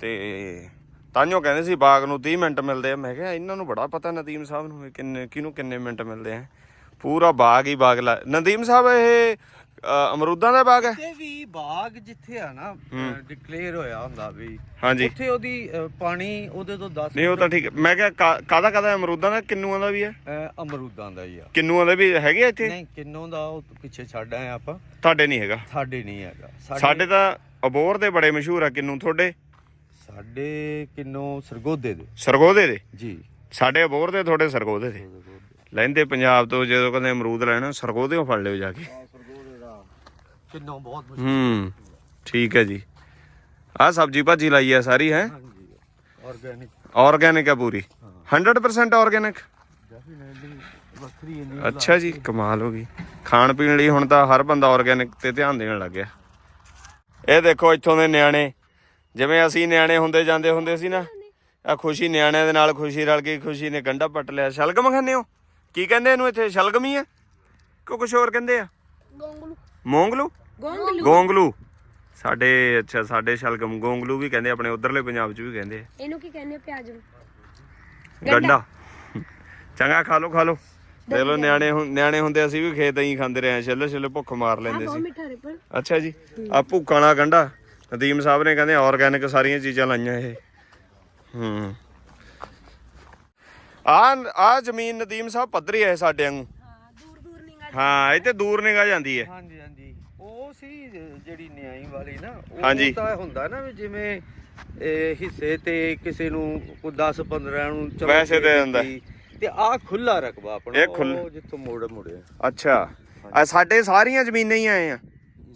S1: ਤੇ ਤਾਂਿਓ ਕਹਿੰਦੇ ਸੀ ਬਾਗ ਨੂੰ 30 ਮਿੰਟ ਮਿਲਦੇ ਆ। ਮੈਂ ਕਿਹਾ ਇਹਨਾਂ ਨੂੰ ਬੜਾ ਪਤਾ ਨਦੀਮ ਸਾਹਿਬ ਨੂੰ ਕਿੰਨੇ ਕਿਹਨੂੰ ਕਿੰਨੇ ਮਿੰਟ ਮਿਲਦੇ ਆ। ਪੂਰਾ ਬਾਗ ਹੀ ਬਾਗ ਲਾ ਨਦੀਮ ਸਾਹਿਬ ਇਹ ਅ, ਅਮਰੂਦਾਂ ਦਾ ਬਾਗ ਹੈ?
S4: ਤੇ ਵੀ ਬਾਗ ਜਿੱਥੇ ਆ ਨਾ ਡਿਕਲੇਅਰ ਹੋਇਆ ਹੁੰਦਾ ਵੀ
S1: ਹਾਂਜੀ।
S4: ਉੱਥੇ ਉਹਦੀ ਅ, ਪਾਣੀ ਉਹਦੇ ਤੋਂ 10
S1: ਨਹੀਂ ਉਹ ਤਾਂ ਠੀਕ ਹੈ। ਮੈਂ ਕਿਹਾ ਕਾ- ਕਾਹਦਾ ਕਾਹਦਾ ਅਮਰੂਦਾਂ ਦਾ ਕਿੰਨੂਆਂ ਦਾ ਵੀ ਹੈ?
S4: ਅ, ਅਮਰੂਦਾਂ ਦਾ ਹੀ ਆ।
S1: ਕਿੰਨੂਆਂ ਦਾ ਵੀ ਹੈਗੇ ਆ ਇੱਥੇ?
S4: ਨਹੀਂ ਕਿੰਨੋਂ ਦਾ ਉਹ ਪਿੱਛੇ ਛੱਡ ਆਏ ਆਪਾਂ।
S1: ਤੁਹਾਡੇ ਨਹੀਂ ਹੈਗਾ।
S4: ਸਾਡੇ ਨਹੀਂ ਹੈਗਾ।
S1: ਸਾਡੇ ਤਾਂ ਅਬੋਰ ਦੇ ਬੜੇ ਮਸ਼ਹੂਰ ਆ। ਕਿੰਨੂ ਤੁਹਾਡੇ?
S4: ਸਾਡੇ ਕਿੰਨੋਂ ਸਰਗੋਦੇ ਦੇ।
S1: ਸਰਗੋਦੇ ਦੇ?
S4: ਜੀ।
S1: ਸਾਡੇ ਅਬੋਰ ਦੇ ਤੁਹਾਡੇ ਸਰਗੋਦੇ ਦੇ। ਲੈਂਦੇ ਪੰਜਾਬ ਤੋਂ ਜਦੋਂ ਕਹਿੰਦੇ ਅਮਰੂਦ ਲੈਣਾ ਸਰਗੋਦੇੋਂ ਫੜ ਲਿਓ ਜਾ ਕੇ।
S4: ਕਿੰਨੋਂ ਬਹੁਤ ਮੁਸ਼ਕਿਲ
S1: ਹੂੰ ਠੀਕ ਹੈ ਜੀ। ਆਹ ਸਬਜੀ ਭਾਜੀ ਲਾਈ ਹੈ ਸਾਰੀ ਹੈ?
S4: ਆਰਗੈਨਿਕ
S1: ਆਰਗੈਨਿਕ ਹੈ। ਪੂਰੀ 100% ਆਰਗੈਨਿਕ ਅੱਛਾ ਜੀ ਕਮਾਲ ਹੋ ਗਈ। ਖਾਣ ਪੀਣ ਲਈ ਹੁਣ ਤਾਂ ਹਰ ਬੰਦਾ ਆਰਗੈਨਿਕ ਤੇ ਧਿਆਨ ਦੇਣ ਲੱਗ ਗਿਆ। ਇਹ ਦੇਖੋ ਇੱਥੋਂ ਦੇ ਨਿਆਣੇ ਜਿਵੇਂ ਅਸੀਂ ਨਿਆਣੇ ਹੁੰਦੇ ਜਾਂਦੇ ਹੁੰਦੇ ਸੀ ਨਾ ਆ ਖੁਸ਼ੀ ਨਿਆਣਿਆਂ ਦੇ ਨਾਲ ਖੁਸ਼ੀ ਰਲ ਗਈ ਖੁਸ਼ੀ ਨੇ ਗੰਡਾ ਪੱਟ ਲਿਆ ਸ਼ਲਗਮ ਖਾਂਦੇ ਹੋ? ਕੀ ਕਹਿੰਦੇ ਇਹਨੂੰ ਇੱਥੇ? ਸ਼ਲਗਮ ਹੀ ਆ? ਕਿ ਕੁਝ ਹੋਰ ਕਹਿੰਦੇ ਆ?
S3: ਗੋਂਗਲੂ।
S1: ਮੋਂਗਲੂ?
S3: ਗੋਂਗਲੂ।
S1: ਗੋਂਗਲੂ। ਸਾਡੇ ਅੱਛਾ ਸਾਡੇ ਸ਼ਲਗਮ ਗੋਂਗਲੂ ਵੀ ਕਹਿੰਦੇ ਆਪਣੇ ਉਧਰਲੇ ਪੰਜਾਬ 'ਚ ਵੀ ਕਹਿੰਦੇ ਆ।
S3: ਇਹਨੂੰ ਕੀ ਕਹਿੰਦੇ ਆ? ਪਿਆਜ਼ ਨੂੰ।
S1: ਗੰਡਾ। ਚੰਗਾ ਖਾ ਲੋ ਖਾ ਲੋ ਦੇਖ ਲੋ ਨਿਆਣੇ ਨਿਆਣੇ ਹੁੰਦੇ ਅਸੀਂ ਵੀ ਖੇਤ ਹੀ ਖਾਂਦੇ ਰਹੇ ਛਿੱਲੇ ਛਿੱਲੇ ਭੁੱਖ ਮਾਰ ਲੈਂਦੇ ਸੀ।
S3: ਮਿੱਠਾ
S1: ਅੱਛਾ ਜੀ ਆ ਭੁੱਖਾਂ ਵਾਲਾ ਗੰਡਾ। ਨਦੀਮ ਸਾਹਿਬ ਨੇ ਕਹਿੰਦੇ ਆਰਗੈਨਿਕ ਸਾਰੀਆਂ ਚੀਜ਼ਾਂ ਲਾਈਆਂ ਇਹ। ਹੂੰ। ਆ ਆ ਜ਼ਮੀਨ ਨਦੀਮ ਸਾਹਿਬ ਪੱਧਰੀ ਹੈ ਸਾਡੇ ਵਾਂਗੂ।
S3: ਹਾਂ ਦੂਰ ਦੂਰ ਨਿਗਾ
S1: ਹਾਂ ਇੱਥੇ ਦੂਰ ਨਿਗਾ ਜਾਂਦੀ ਹੈ।
S4: ਹਾਂਜੀ ਹਾਂਜੀ। ਉਹ ਸੀ ਜਿਹੜੀ ਨਿਆਈ ਵਾਲੀ ਨਾ ਉਹ। ਤਾਂ ਹੁੰਦਾ ਨਾ ਵੀ ਜਿਵੇਂ ਇਹ ਹਿੱਸੇ ਤੇ ਕਿਸੇ ਨੂੰ ਕੋਈ 10 15 ਨੂੰ ਚਲੋ
S1: ਵੈਸੇ ਦੇ ਦਿੰਦਾ।
S4: ਦਿੱਤੀ, ਤੇ ਆ ਖੁੱਲਾ ਰਕਬਾ ਆਪਣਾ
S1: ਇਹ ਖੁੱਲ੍ਹ-
S4: ਉਹ ਜਿੱਥੋਂ ਮੋੜ ਮੁੜਿਆ।
S1: ਅੱਛਾ। ਆ ਸਾਡੇ ਸਾਰੀਆਂ ਜ਼ਮੀਨਾਂ ਹੀ ਆਏ ਆ।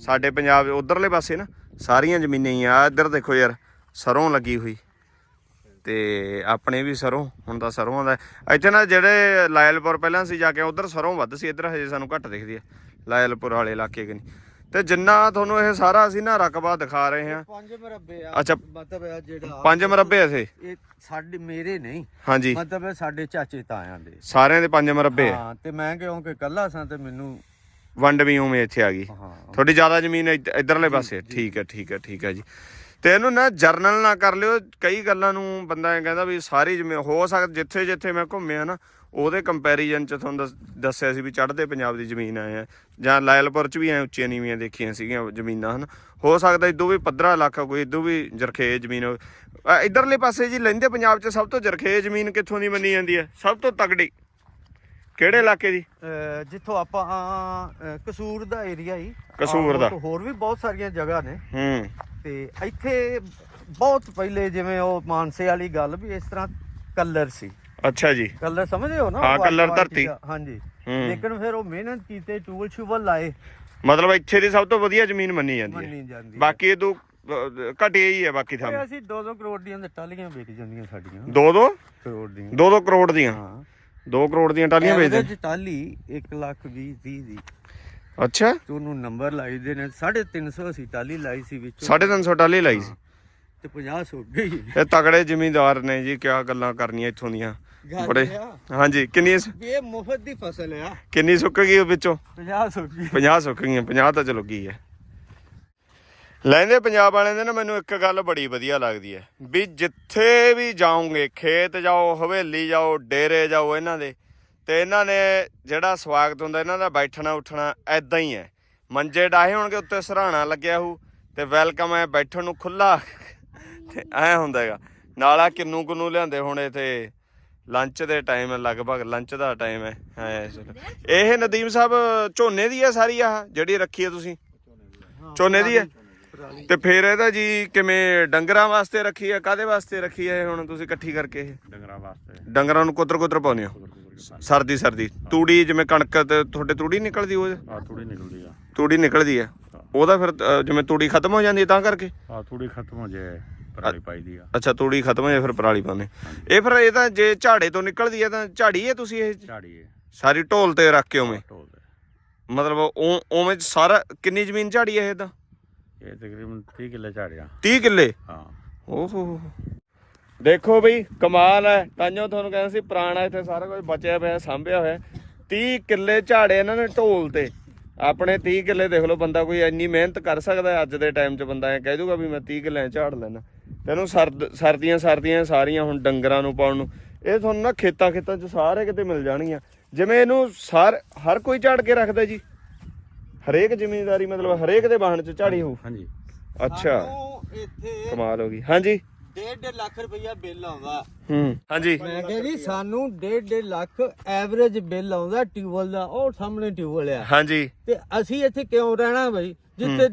S1: ਸਾਡੇ ਪੰਜਾਬ ਉਧਰਲੇ ਪਾਸੇ ਨਾ ਸਾਰੀਆਂ ਜ਼ਮੀਨਾਂ ਹੀ ਆ। ਇੱਧਰ ਦੇਖੋ ਯਾਰ ਸਰੋਂ ਲੱਗੀ ਹੋਈ। ਤੇ ਆਪਣੇ ਵੀ ਸਰੋਂ ਹੁਣ ਤਾਂ ਸਰੋਂ ਦਾ ਇੱਥੇ ਨਾ ਜਿਹੜੇ ਲਾਇਲਪੁਰ ਪਹਿਲਾਂ ਸੀ ਜਾ ਕੇ ਉਧਰ ਸਰੋਂ ਵੱਧ ਸੀ ਇੱਧਰ ਹਜੇ ਸਾਨੂੰ ਘੱਟ ਦਿਖਦੀ ਹੈ ਲਾਇਲਪੁਰ ਵਾਲੇ ਇਲਾਕੇ ਕਨੀ ਤੇ ਜਿੰਨਾ ਤੁਹਾਨੂੰ ਇਹ ਸਾਰਾ ਅਸੀਂ ਨਾ ਰਕਬਾ ਦਿਖਾ ਰਹੇ ਹਾਂ।
S4: ਪੰਜ ਮਰਬੇ ਆ
S1: ਅੱਛਾ।
S4: ਮਤਲਬ ਜਿਹੜਾ
S1: ਪੰਜ ਮਰਬੇ ਇਥੇ?
S4: ਇਹ ਸਾਡੇ ਮੇਰੇ ਨਹੀਂ।
S1: ਹਾਂਜੀ।
S4: ਮਤਲਬ ਸਾਡੇ ਚਾਚੇ ਤਾਇਆਂ ਦੇ।
S1: ਸਾਰਿਆਂ ਦੇ ਪੰਜ ਮਰਬੇ
S4: ਹਾਂ ਤੇ ਮੈਂ ਕਿਉਂਕਿ ਕੱਲਾ ਸਾਂ ਤੇ ਮੈਨੂੰ
S1: ਵੰਡ ਵੀ ਉਵੇਂ ਇੱਥੇ ਆ ਗਈ। ਤੁਹਾਡੀ ਜ਼ਿਆਦਾ ਜ਼ਮੀਨ ਇੱਧ- ਇੱਧਰਲੇ ਪਾਸੇ ਠੀਕ ਹੈ ਠੀਕ ਹੈ ਠੀਕ ਹੈ ਜੀ। ਤੇ ਇਹਨੂੰ ਨਾ ਜਰਨਲ ਨਾ ਕਰ ਲਿਓ। ਕਈ ਗੱਲਾਂ ਨੂੰ ਬੰਦਾ ਇਹ ਕਹਿੰਦਾ ਵੀ ਸਾਰੀ ਜ਼ਮੀਨ ਹੋ ਸਕਦਾ ਜਿੱਥੇ ਜਿੱਥੇ ਮੈਂ ਘੁੰਮਿਆ ਨਾ ਉਹਦੇ ਕੰਪੈਰੀਜ਼ਨ ਚ ਤੁਹਾਨੂੰ ਦੱਸ- ਦੱਸਿਆ ਸੀ ਵੀ ਚੜ੍ਹਦੇ ਪੰਜਾਬ ਦੀ ਜ਼ਮੀਨ ਆਏ ਆ ਜਾਂ ਲਾਇਲਪੁਰ ਚ ਵੀ ਐ ਉੱਚੀਆਂ ਨੀਵੀਆਂ ਦੇਖੀਆਂ ਸੀਗੀਆਂ ਜ਼ਮੀਨਾਂ ਹਨ। ਹੋ ਸਕਦਾ ਇਦੋਂ ਵੀ 15 ਲੱਖ ਕੋਈ ਇਦੋਂ ਵੀ ਜਰਖੇ ਜ਼ਮੀਨ ਇੱਧਰਲੇ ਪਾਸੇ ਜੀ ਲੈਂਦੇ ਪੰਜਾਬ ਚ ਸਭ ਤੋਂ ਜਰਖੇ ਜ਼ਮੀਨ ਕਿੱਥੋਂ ਦੀ ਮੰਨੀ ਜਾਂਦੀ ਹੈ ਸਭ ਤੋਂ ਤਗੜੀ ਕਿਹੜੇ ਇਲਾਕੇ ਦੀ?
S4: ਜਿੱਥੋਂ ਆਪਾਂ ਕਸੂਰ ਦਾ ਏਰੀਆ ਹੀ
S1: ਕਸੂਰ ਦਾ।
S4: ਹੋਰ ਵੀ ਬਹੁਤ ਸਾਰੀਆਂ ਜਗ੍ਹਾ ਨੇ।
S1: ਹੂੰ।
S4: ਤੇ ਇੱਥੇ ਬਹੁਤ ਪਹਿਲੇ ਜਿਵੇਂ ਉਹ ਮਾਨਸੇ ਵਾਲੀ ਗੱਲ ਵੀ ਇਸ ਤਰ੍ਹਾਂ ਕਲਰ ਸੀ।
S1: ਅੱਛਾ ਜੀ।
S4: ਕਲਰ ਸਮਝਦੇ ਹੋ ਨਾ?
S1: ਹਾਂ,
S4: white
S1: ਧਰਤੀ।
S4: ਹਾਂਜੀ। ਲੇਕਿਨ ਫਿਰ ਉਹ ਮਿਹਨਤ ਕੀਤੇ ਟੂਲ ਸ਼ੂਵਲ ਲਾਏ।
S1: ਮਤਲਬ ਇੱਥੇ ਦੀ ਸਭ ਤੋਂ ਵਧੀਆ ਜ਼ਮੀਨ ਮੰਨੀ ਜਾਂਦੀ ਹੈ। ਬਾਕੀ ਇਹ ਤੋਂ ਘਟਿਆ ਹੀ ਹੈ ਬਾਕੀ ਥਾਂ।
S4: ਅਸੀਂ 2-2 ਕਰੋੜ ਦੀਆਂ ਟਾਲੀਆਂ ਵੇਚ ਜਾਂਦੀਆਂ ਸਾਡੀਆਂ।
S1: ਦੋ ਦੋ?
S4: ਕਰੋੜ ਦੀਆਂ।
S1: ਦੋ ਦੋ ਕਰੋੜ ਦੀਆਂ?
S4: ਹਾਂ।
S1: ਦੋ ਕਰੋੜ ਦੀਆਂ ਟਾਲੀਆਂ ਵੇਚਦੇ
S4: ਟਾਲੀ 1 ਲੱਖ 20 30 ਦੀ।
S1: ਅੱਛਾ।
S4: ਤੇ ਉਹਨੂੰ ਨੰਬਰ ਲਾਈਦੇ ਨੇ 350 ਅਸੀਂ ਟਾਲੀ ਲਾਈ ਸੀ ਵਿੱਚੋਂ।
S1: 350 ਟਾਲੀ ਲਾਈ ਸੀ।
S4: ਤੇ 50 ਸੁੱਕ ਗਈ
S1: ਇਹ ਤਗੜੇ ਜ਼ਿਮੀਂਦਾਰ ਨੇ ਜੀ ਕਿਆ ਗੱਲਾਂ ਕਰਨੀਆਂ ਇੱਥੋਂ ਦੀਆਂ। ਬੜੇ ਹਾਂਜੀ ਕਿੰਨੀ
S4: ਇਹ ਮੁਫਤ ਦੀ ਫਸਲ ਆ।
S1: ਕਿੰਨੀ ਸੁੱਕ ਗਈ ਉਹ ਵਿੱਚੋਂ?
S4: 50 ਸੁੱਕ ਗਈ।
S1: 50 ਸੁੱਕ ਗਈਆਂ 50 ਤਾਂ ਚਲੋ ਗਈ ਹੈ। ਲੈਂਦੇ ਪੰਜਾਬ ਵਾਲਿਆਂ ਦੇ ਨਾ ਮੈਨੂੰ ਇੱਕ ਗੱਲ ਬੜੀ ਵਧੀਆ ਲੱਗਦੀ ਹੈ। ਵੀ ਜਿੱਥੇ ਵੀ ਜਾਓਗੇ ਖੇਤ ਜਾਓ ਹਵੇਲੀ ਜਾਓ ਡੇਰੇ ਜਾਓ ਇਹਨਾਂ ਦੇ ਤੇ ਇਹਨਾਂ ਨੇ ਜਿਹੜਾ ਸਵਾਗਤ ਹੁੰਦਾ ਇਹਨਾਂ ਦਾ ਬੈਠਣਾ ਉੱਠਣਾ ਐਦਾਂ ਹੀ ਹੈ। ਮੰਜੇ ਡਾਹੇ ਹੋਣਗੇ ਉੱਤੇ ਸਰਾਣਾ ਲੱਗਿਆ ਹੋਊ ਤੇ ਵੈਲਕਮ ਹੈ ਬੈਠਣ ਨੂੰ ਖੁੱਲਾ ਤੇ ਐ ਹੁੰਦਾ ਹੈਗਾ। ਨਾਲਾ ਕਿੰਨੂ ਕਿੰਨੂ ਲਿਆਂਦੇ ਹੁਣ ਇੱਥੇ ਲੰਚ ਦੇ ਟਾਈਮ ਲਗਭਗ ਲੰਚ ਦਾ ਟਾਈਮ ਹੈ। ਐ। ਇਹ ਨਦੀਮ ਸਾਹਿਬ ਝੋਨੇ ਦੀ ਹੈ ਸਾਰੀ ਆਹ ਜਿਹੜੀ ਰੱਖੀ ਹੈ ਤੁਸੀਂ? ਝੋਨੇ ਦੀ ਹੈ? ਤੇ ਫਿਰ ਇਹਦਾ ਜੀ ਕਿਵੇਂ ਡੰਗਰਾਂ ਵਾਸਤੇ ਰੱਖੀ ਹੈ ਕਾਦੇ ਵਾਸਤੇ ਰੱਖੀ ਹੈ ਹੁਣ ਤੁਸੀਂ ਇਕੱਠੀ ਕਰਕੇ ਇਹ?
S5: ਡੰਗਰਾਂ ਵਾਸਤੇ।
S1: ਡੰਗਰਾਂ ਨੂੰ ਕੁੱਤਰ ਕੁੱਤਰ ਪਾਉਂਦੇ ਹੋ? ਸਰਦੀ ਸਰਦੀ। ਤੂੜੀ ਜਿਵੇਂ ਕਣਕ ਤੇ ਤੁਹਾਡੇ ਤੂੜੀ ਨਿਕਲਦੀ ਉਹ?
S5: ਆ ਥੋੜੀ ਨਿਕਲਦੀ ਆ।
S1: ਤੂੜੀ ਨਿਕਲਦੀ ਹੈ। ਉਹਦਾ ਫਿਰ ਅ, ਜਿਵੇਂ ਤੂੜੀ ਖਤਮ ਹੋ ਜਾਂਦੀ ਹੈ ਤਾਂ ਕਰਕੇ?
S5: ਆ ਥੋੜੀ ਖਤਮ ਹੋ ਜਾਏ ਪਰਾਲੀ ਪਾਈ ਦੀ ਆ।
S1: ਅੱਛਾ ਤੂੜੀ ਖਤਮ ਹੋ ਜਾਏ ਫਿਰ ਪਰਾਲੀ ਪਾਉਂਦੇ ਇਹ ਫਿਰ ਇਹ ਤਾਂ ਜੇ ਝਾੜੇ ਤੋਂ ਨਿਕਲਦੀ ਹੈ ਤਾਂ ਝਾੜੀ ਹੈ ਤੁਸੀਂ ਇਹ?
S5: ਝਾੜੀ ਏ
S1: ਸਾਰੀ ਢੋਲ ਤੇ ਰੱਖ ਕੇ ਉਵੇਂ?
S5: ਢੋਲ ਦੇ
S1: ਮਤਲਬ ਉਹ ਉਵੇਂ ਸਾਰਾ ਕਿੰਨੀ ਜ਼ਮੀਨ ਝਾੜੀ ਹੈ ਇਹ ਤਾਂ?
S5: ਇਹ ਤਕਰੀਬਨ 30 ਕਿੱਲੇ ਝਾੜਿਆ
S1: 30 ਕਿੱਲੇ?
S5: ਹਾਂ।
S1: ਓਹੋ। ਦੇਖੋ ਬਈ ਕਮਾਲ ਹੈ। ਤਾਂਿਓ ਤੁਹਾਨੂੰ ਕਹਿੰਦਾ ਸੀ ਪੁਰਾਣਾ ਇੱਥੇ ਸਾਰਾ ਕੁਝ ਬਚਿਆ ਪਿਆ ਸਾਂਭਿਆ ਹੋਇਆ। 30 ਕਿੱਲੇ ਝਾੜੇ ਇਹਨਾਂ ਨੇ ਢੋਲ ਤੇ। ਆਪਣੇ 30 ਕਿੱਲੇ ਦੇਖ ਲਓ ਬੰਦਾ ਕੋਈ ਇੰਨੀ ਮਿਹਨਤ ਕਰ ਸਕਦਾ ਹੈ ਅੱਜ ਦੇ ਟਾਈਮ 'ਚ ਬੰਦਾ ਐ ਕਹਿ ਦੂਗਾ ਵੀ ਮੈਂ 30 ਕਿੱਲੇ ਝਾੜ ਲੈਣਾ ਤੈਨੂੰ ਸਰਦ ਸਰਦੀਆਂ ਸਰਦੀਆਂ ਸਾਰੀਆਂ ਹੁਣ ਡੰਗਰਾਂ ਨੂੰ ਪਾਉਣ ਨੂੰ। ਇਹ ਤੁਹਾਨੂੰ ਨਾ ਖੇਤਾਂ ਖੇਤਾਂ 'ਚ ਸਾਰੇ ਕਿਤੇ ਮਿਲ ਜਾਣਗੀਆਂ। ਜਿਵੇਂ ਇਹਨੂੰ ਸਾਰ ਹਰ ਕੋਈ ਝਾੜ ਕੇ ਰੱਖਦਾ ਜੀ। ਹਰੇਕ ਜ਼ਿਮੀਂਦਾਰੀ ਮਤਲਬ ਹਰੇਕ ਦੇ ਵਾਹਣ 'ਚ ਝਾੜੀ ਹੋਊ।
S5: ਹਾਂਜੀ।
S1: ਅੱਛਾ। ਕਮਾਲ ਹੋ ਗਈ। ਹਾਂਜੀ।
S4: 1.5 ਲੱਖ ਰੁਪਈਆ ਬਿੱਲ ਆਉਂਦਾ।
S1: ਹੂੰ। ਹਾਂਜੀ।
S4: ਮੈਂ ਕਿਹਾ ਜੀ ਸਾਨੂੰ 1.5 ਲੱਖ ਐਵਰੇਜ ਬਿੱਲ ਆਉਂਦਾ ਟਿਊਬਲ ਦਾ ਉਹ ਸਾਹਮਣੇ ਟਿਊਬਲ ਆ।
S1: ਹਾਂਜੀ।
S4: ਤੇ ਅਸੀਂ ਇੱਥੇ ਕਿਉਂ ਰਹਿਣਾ ਬਈ? ਜਿੱਥੇ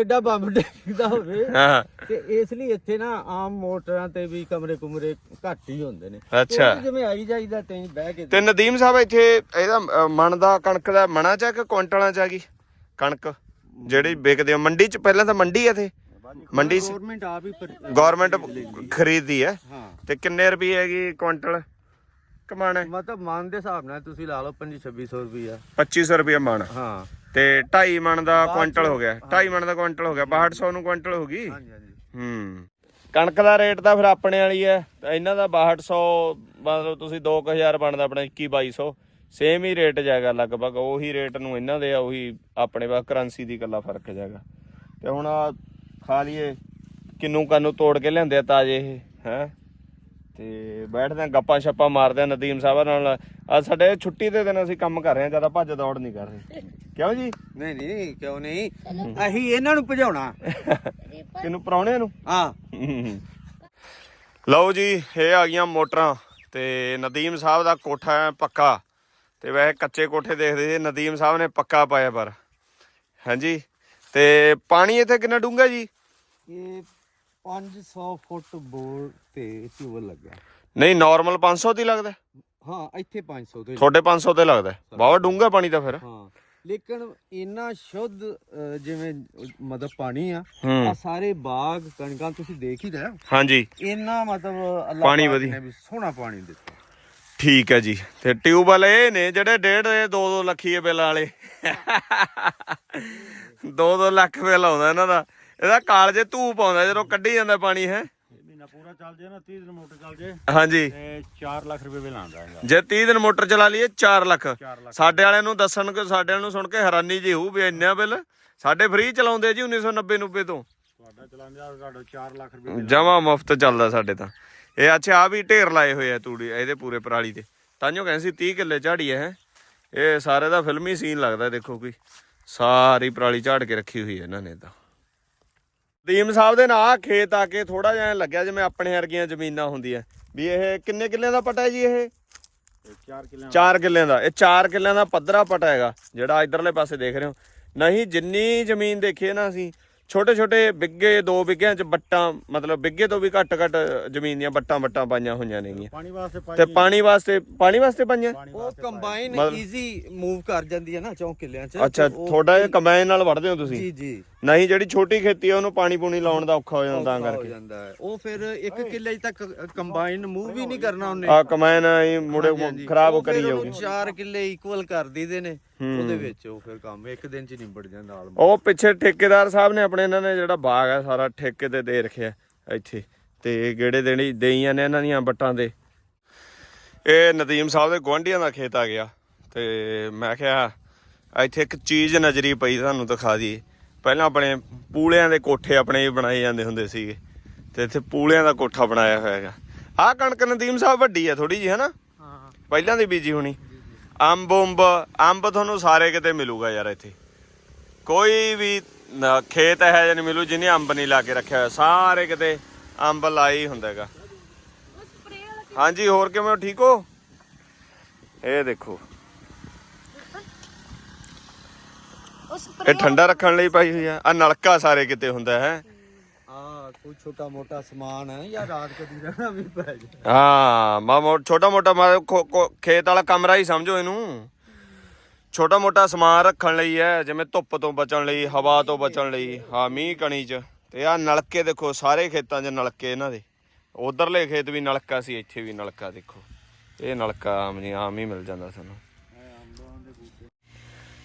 S4: ਏਡਾ ਬੰਬ ਡਿੱਗਦਾ ਹੋਵੇ।
S1: ਹਾਂ।
S4: ਤੇ ਇਸ ਲਈ ਇੱਥੇ ਨਾ ਆਮ ਮੋਟਰਾਂ ਤੇ ਵੀ ਕਮਰੇ ਕੁਮਰੇ ਘੱਟ ਹੀ ਹੁੰਦੇ ਨੇ।
S1: ਅੱਛਾ।
S4: ਜਿਵੇਂ ਆਈ ਜਾਈਦਾ ਤੇ ਬਹਿ ਕੇ
S1: ਤੇ ਨਦੀਮ ਸਾਹਿਬ ਇੱਥੇ ਇਹਦਾ ਮਣ ਦਾ ਕਣਕ ਦਾ ਮਣਾ ਚ ਕਿ ਕੁਇੰਟਲਾਂ ਚ ਆ ਗਈ? ਕਣਕ ਜਿਹੜੀ ਵਿਕਦੇ ਆ ਮੰਡੀ ਚ ਪਹਿਲਾਂ ਤਾਂ ਮੰਡੀ ਆ ਇੱਥੇ? ਮੰਡੀ ਚ
S4: ਗਵਰਨਮੈਂਟ ਆਪ ਹੀ
S1: ਗਵਰਨਮੈਂਟ ਖਰੀਦਦੀ ਹੈ?
S4: ਹਾਂ।
S1: ਤੇ ਕਿੰਨੇ ਰੁਪਏ ਹੈਗੀ ਕੁਇੰਟਲ ਕਮਾਣਾ
S4: ਮਤਲਬ ਮਨ ਦੇ ਹਿਸਾਬ ਨਾਲ ਤੁਸੀਂ ਲਾ ਲਓ 25 2600 ਰੁਪਈਆ।
S1: 2500 ਰੁਪਏ ਮਣ।
S4: ਹਾਂ।
S1: ਤੇ 2.5 ਮਣ ਦਾ ਕੁਇੰਟਲ ਹੋ ਗਿਆ। 2.5 ਮਣ ਦਾ ਕੁਇੰਟਲ ਹੋ ਗਿਆ। 6200 ਨੂੰ ਕੁਇੰਟਲ ਹੋ ਗਈ?
S4: ਹਾਂਜੀ ਹਾਂਜੀ।
S1: ਹੂੰ। ਕਣਕ ਦਾ ਰੇਟ ਤਾਂ ਫਿਰ ਆਪਣੇ ਵਾਲੀ ਹੈ। ਇਹਨਾਂ ਦਾ 6200 ਮਤਲਬ ਤੁਸੀਂ 2000 ਬਣਦਾ ਆਪਣਾ 21 2200 ਸੇਮ ਹੀ ਰੇਟ ਜਾਏਗਾ ਲਗਭਗ। ਉਹੀ ਰੇਟ ਨੂੰ ਇਹਨਾਂ ਦੇ ਆ ਉਹੀ ਆਪਣੇ ਬਸ ਕਰੰਸੀ ਦੀ ਗੱਲਾਂ ਫ਼ਰਕ ਜਾਏਗਾ ਤੇ ਹੁਣ ਆ ਖਾ ਲਈਏ। ਕਿੰਨੂ ਕਾਨੂੰ ਤੋੜ ਕੇ ਲਿਆਂਦੇ ਆ ਤਾਜੇ ਇਹ ਹੈ? ਤੇ ਬੈਠਦੇ ਆ ਗੱਪਾਂ ਛੱਪਾਂ ਮਾਰਦੇ ਆ ਨਦੀਮ ਸਾਹਿਬ ਨਾਲ। ਆ ਸਾਡੇ ਛੁੱਟੀ ਦੇ ਦਿਨ ਅਸੀਂ ਕੰਮ ਕਰ ਰਹੇ ਆ ਜ਼ਿਆਦਾ ਭੱਜ ਦੌੜ ਨਹੀਂ ਕਰ ਰਹੇ। ਕਿਉਂ ਜੀ?
S4: ਨਹੀਂ ਨਹੀਂ ਕਿਉਂ ਨਹੀਂ? ਅਸੀਂ ਇਹਨਾਂ ਨੂੰ ਭਜਾਉਣਾ।
S1: ਕਿਨੂੰ ਪਰਾਉਣੇ ਨੂੰ
S4: ਹਾਂ।
S1: ਲਓ ਜੀ ਇਹ ਆ ਗਈਆਂ ਮੋਟਰਾਂ ਤੇ ਨਦੀਮ ਸਾਹਿਬ ਦਾ ਕੋਠਾ ਹੈ ਪੱਕਾ। ਤੇ ਵੈਸੇ ਕੱਚੇ ਕੋਠੇ ਦੇਖਦੇ ਸੀ ਨਦੀਮ ਸਾਹਿਬ ਨੇ ਪੱਕਾ ਪਾਇਆ ਪਰ। ਹਾਂਜੀ ਤੇ ਪਾਣੀ ਇੱਥੇ ਕਿੰਨਾ ਡੂੰਘਾ ਜੀ?
S4: ਇਹ 500 ਫੁੱਟ ਬੋਰ ਤੇ ਟਿਊਬਲ ਲੱਗਾ
S1: ਨਹੀਂ ਨਾਰਮਲ 500 ਦੀ ਲੱਗਦਾ
S4: ਹਾਂ? ਇੱਥੇ 500 ਤੇ
S1: ਤੁਹਾਡੇ 500 ਤੇ ਲੱਗਦਾ ਬਾਵਾ ਡੂੰਘਾ ਪਾਣੀ ਤਾਂ ਫਿਰ।
S4: ਹਾਂ ਲੇਕਿਨ ਇੰਨਾ ਸ਼ੁੱਧ ਅਹ, ਜਿਵੇਂ ਮਤਲਬ ਪਾਣੀ ਆ
S1: ਹੂੰ।
S4: ਆ ਸਾਰੇ ਬਾਗ ਕਣਕਾਂ ਤੁਸੀਂ ਦੇਖ ਹੀ ਰਹੇ ਹੋ
S1: ਹਾਂਜੀ।
S4: ਇੰਨਾ ਮਤਲਬ ਅੱਲਾਹ
S1: ਪਾਣੀ
S4: ਪਾਕ
S1: ਵਧੀਆ।
S4: ਨੇ ਵੀ ਸੋਹਣਾ ਪਾਣੀ ਦਿੱਤਾ।
S1: ਠੀਕ ਹੈ ਜੀ। ਤੇ ਟਿਊਬ ਵਾਲੇ ਇਹ ਨੇ ਜਿਹੜੇ ਡੇਢ ਦੇ 2-2 ਲੱਖੀਏ ਬਿੱਲ ਵਾਲੇ। 2-2 ਲੱਖ ਬਿੱਲ ਆਉਂਦਾ ਇਹਨਾਂ ਦਾ। ਇਹਦਾ ਕਾਲਜੇ ਧੂਪ ਆਉਂਦਾ ਜਦੋਂ ਕੱਢੀ ਜਾਂਦਾ ਪਾਣੀ ਹੈ?
S5: ਮਹੀਨਾ ਪੂਰਾ ਚੱਲ ਜੇ ਨਾ 30 ਦਿਨ ਮੋਟਰ ਚੱਲ ਜੇ
S1: ਹਾਂਜੀ।
S5: ਤੇ 4 ਲੱਖ ਰੁਪਏ ਬਿੱਲ ਆਉਂਦਾ ਹੈਗਾ।
S1: ਜੇ 30 ਦਿਨ ਮੋਟਰ ਚਲਾ ਲਈਏ 4 ਲੱਖ।
S5: 4 ਲੱਖ।
S1: ਸਾਡੇ ਵਾਲਿਆਂ ਨੂੰ ਦੱਸਣ ਕਿ ਸਾਡੇ ਵਾਲਿਆਂ ਨੂੰ ਸੁਣ ਕੇ ਹੈਰਾਨੀ ਜੀ ਹੋਊ ਵੀ ਇੰਨਾ ਬਿੱਲ ਸਾਡੇ ਫ੍ਰੀ ਚਲਾਉਂਦੇ ਜੀ 1990 90 ਤੋਂ।
S5: ਤੁਹਾਡਾ ਚਲਾਉਂਦੇ ਆ ਤੁਹਾਡਾ 4 ਲੱਖ ਰੁਪਏ
S1: ਜਮਾ ਮੁਫਤ ਚੱਲਦਾ ਸਾਡੇ ਤਾਂ। ਇਹ ਅੱਛਾ ਆ ਵੀ ਢੇਰ ਲਾਏ ਹੋਏ ਆ ਤੂੜੀ ਇਹਦੇ ਪੂਰੇ ਪਰਾਲੀ ਦੇ ਤਾਂਿਓ ਕਹਿੰਦੇ ਸੀ 30 ਕਿੱਲੇ ਝਾੜੀ ਹੈ। ਇਹ ਸਾਰੇ ਦਾ ਫਿਲਮੀ ਸੀਨ ਲੱਗਦਾ ਦੇਖੋ ਕੋਈ। ਸਾਰੀ ਪਰਾਲੀ ਝਾੜ ਕੇ ਰੱਖੀ ਹੋਈ ਹੈ ਇਹਨਾਂ ਨੇ ਤਾਂ। ਦੀਮ ਸਾਹਿਬ ਦੇ ਨਾਲ ਖੇਤ ਆ ਕੇ ਥੋੜਾ ਜਿਹਾ ਲੱਗਿਆ ਜਿਵੇਂ ਆਪਣੇ ਵਰਗੀਆਂ ਜ਼ਮੀਨਾਂ ਹੁੰਦੀਆਂ। ਵੀ ਇਹ ਕਿੰਨੇ ਕਿੱਲਿਆਂ ਦਾ ਪਟਾ ਹੈ ਜੀ ਇਹ?
S5: ਤੇ 4 ਕਿੱਲੇ
S1: 4 ਕਿੱਲਿਆਂ ਦਾ। ਇਹ 4 ਕਿੱਲਿਆਂ ਦਾ ਪੱਧਰਾ ਪਟਾ ਹੈਗਾ ਜਿਹੜਾ ਇਧਰਲੇ ਪਾਸੇ ਦੇਖ ਰਹੇ ਹੋ। ਨਹੀਂ ਜਿੰਨੀ ਜ਼ਮੀਨ ਦੇਖੀਏ ਨਾ ਅਸੀਂ ਛੋਟੇ ਛੋਟੇ ਬਿੱਗੇ 2 ਬਿੱਗਿਆਂ ਚ ਬੱਟਾਂ ਮਤਲਬ ਬਿੱਗੇ ਤੋਂ ਵੀ ਘੱਟ ਘੱਟ ਜ਼ਮੀਨ ਦੀਆਂ ਬੱਟਾਂ ਬੱਟਾਂ ਪਾਈਆਂ ਹੋਈਆਂ ਨੇਗੀਆਂ
S5: ਪਾਣੀ ਵਾਸਤੇ ਪਾਈ
S1: ਤੇ ਪਾਣੀ ਵਾਸਤੇ ਪਾਣੀ ਵਾਸਤੇ ਪਾਈਆਂ?
S4: ਉਹ ਕੰਬਾਈਨ ਈਜ਼ੀ ਮੂਵ ਕਰ ਜਾਂਦੀ ਹੈ ਨਾ ਚੌਂ ਕਿੱਲਿਆਂ 'ਚ।
S1: ਅੱਛਾ ਤੁਹਾਡਾ ਇਹ ਕੰਬਾਈਨ ਨਾਲ ਵੜਦੇ ਹੋ ਤੁਸੀਂ?
S4: ਜੀ ਜੀ।
S1: ਨਹੀਂ ਜਿਹੜੀ ਛੋਟੀ ਖੇਤੀ ਹੈ ਉਹਨੂੰ ਪਾਣੀ ਪੂਣੀ ਲਾਉਣ ਦਾ ਔਖਾ ਹੋ ਜਾਂਦਾ ਤਾਂ
S4: ਔਖਾ ਹੋ
S1: ਕਰਕੇ।
S4: ਜਾਂਦਾ ਹੈ। ਉਹ ਫਿਰ ਇੱਕ ਕਿੱਲੇ 'ਚ ਤੱਕ ਕੰਬਾਈਨ ਮੂਵ ਵੀ ਨਹੀਂ ਕਰਨਾ ਉਹਨੇ।
S1: ਆ ਕੰਬਾਈਨ ਹੀ ਮੁੜੇ
S4: ਹਾਂਜੀ, ਹਾਂਜੀ।
S1: ਖਰਾਬ
S4: ਉਹ
S1: ਕਰੀ
S4: ਫਿਰ ਉਹਨੂੰ
S1: ਜਾਊਗੀ।
S4: ਚਾਰ ਕਿੱਲੇ ਇਕੁਅਲ ਕਰ ਦਈਦੇ ਨੇ। ਉਹਦੇ ਵਿੱਚ ਉਹ ਫਿਰ ਕੰਮ ਇੱਕ ਦਿਨ 'ਚ ਹੀ ਨਿਬੜ ਜਾਂਦਾ ਆਲਮ
S1: ਉਹ ਪਿੱਛੇ ਠੇਕੇਦਾਰ ਸਾਹਿਬ ਨੇ ਆਪਣੇ ਇਹਨਾਂ ਨੇ ਜਿਹੜਾ ਬਾਗ ਹੈ ਸਾਰਾ ਠੇਕੇ ਤੇ ਦੇ ਰੱਖਿਆ ਇੱਥੇ। ਤੇ ਗੇੜੇ ਦੇਣੀ ਦੇਈਆਂ ਨੇ ਇਹਨਾਂ ਦੀਆਂ ਬੱਟਾਂ ਦੇ ਇਹ ਨਦੀਮ ਸਾਹਿਬ ਦੇ ਗੁਆਂਢੀਆਂ ਦਾ ਖੇਤ ਆ ਗਿਆ। ਤੇ ਮੈਂ ਕਿਹਾ ਇੱਥੇ ਇੱਕ ਚੀਜ਼ ਨਜ਼ਰੀ ਪਈ ਤੁਹਾਨੂੰ ਦਿਖਾ ਦਈਏ। ਪਹਿਲਾਂ ਆਪਣੇ ਪੂਲਿਆਂ ਦੇ ਕੋਠੇ ਆਪਣੇ ਹੀ ਬਣਾਏ ਜਾਂਦੇ ਹੁੰਦੇ ਸੀਗੇ ਤੇ ਇੱਥੇ ਪੂਲਿਆਂ ਦਾ ਕੋਠਾ ਬਣਾਇਆ ਹੋਇਆ ਹੈਗਾ। ਆਹ ਕਣਕ ਨਦੀਮ ਸਾਹਿਬ ਵੱਡੀ ਆ ਥੋੜੀ ਜੀ ਹਨਾ?
S2: ਹਾਂ।
S1: ਪਹਿਲਾਂ ਦੀ ਬੀਜੀ ਹੋਣੀ। ਅੰਬ ਅੰਬ ਅੰਬ ਤੁਹਾਨੂੰ ਸਾਰੇ ਕਿਤੇ ਮਿਲੂਗਾ ਯਾਰ ਇੱਥੇ। ਕੋਈ ਵੀ ਖੇਤ ਹੈ ਜਾਂ ਨਹੀਂ ਮਿਲੂ ਜਿਹਨੇ ਅੰਬ ਨਹੀਂ ਲਾ ਕੇ ਰੱਖਿਆ ਹੋਇਆ। ਸਾਰੇ ਕਿਤੇ ਅੰਬ ਲਾਈ ਹੁੰਦਾ ਹੈਗਾ। ਹਾਂਜੀ ਹੋਰ ਕਿਵੇਂ ਹੋ? ਠੀਕ ਹੋ? ਇਹ ਦੇਖੋ।
S3: ਉਸ
S1: ਇਹ ਠੰਡਾ ਰੱਖਣ ਲਈ ਪਾਈ ਹੋਈ ਆ। ਆ ਨਲਕਾ ਸਾਰੇ ਕਿਤੇ ਹੁੰਦਾ ਹੈ।
S4: ਆ ਕੋਈ ਛੋਟਾ ਮੋਟਾ ਸਮਾਨ ਹੈ ਜਾਂ ਰਾਤ ਕਦੀ ਰਹਿਣਾ ਵੀ ਪੈ ਜਾਏ।
S1: ਹਾਂ ਮਾ ਛੋਟਾ ਮੋਟਾ ਮਾ- ਖੋ- ਖੋ- ਖੇਤ ਵਾਲਾ ਕਮਰਾ ਹੀ ਸਮਝੋ ਇਹਨੂੰ। ਛੋਟਾ ਮੋਟਾ ਸਮਾਨ ਰੱਖਣ ਲਈ ਹੈ ਜਿਵੇਂ ਧੁੱਪ ਤੋਂ ਬਚਣ ਲਈ ਹਵਾ ਤੋਂ ਬਚਣ ਲਈ। ਹਾਂ ਮੀਂਹ ਕਣੀ ਚ। ਤੇ ਆ ਨਲਕੇ ਦੇਖੋ ਸਾਰੇ ਖੇਤਾਂ 'ਚ ਨਲਕੇ ਇਹਨਾਂ ਦੇ। ਉਧਰਲੇ ਖੇਤ ਵੀ ਨਲਕਾ ਸੀ ਇੱਥੇ ਵੀ ਨਲਕਾ ਦੇਖੋ। ਇਹ ਨਲਕਾ ਆਮ ਜੀ ਆਮ ਹੀ ਮਿਲ ਜਾਂਦਾ ਸਾਨੂੰ।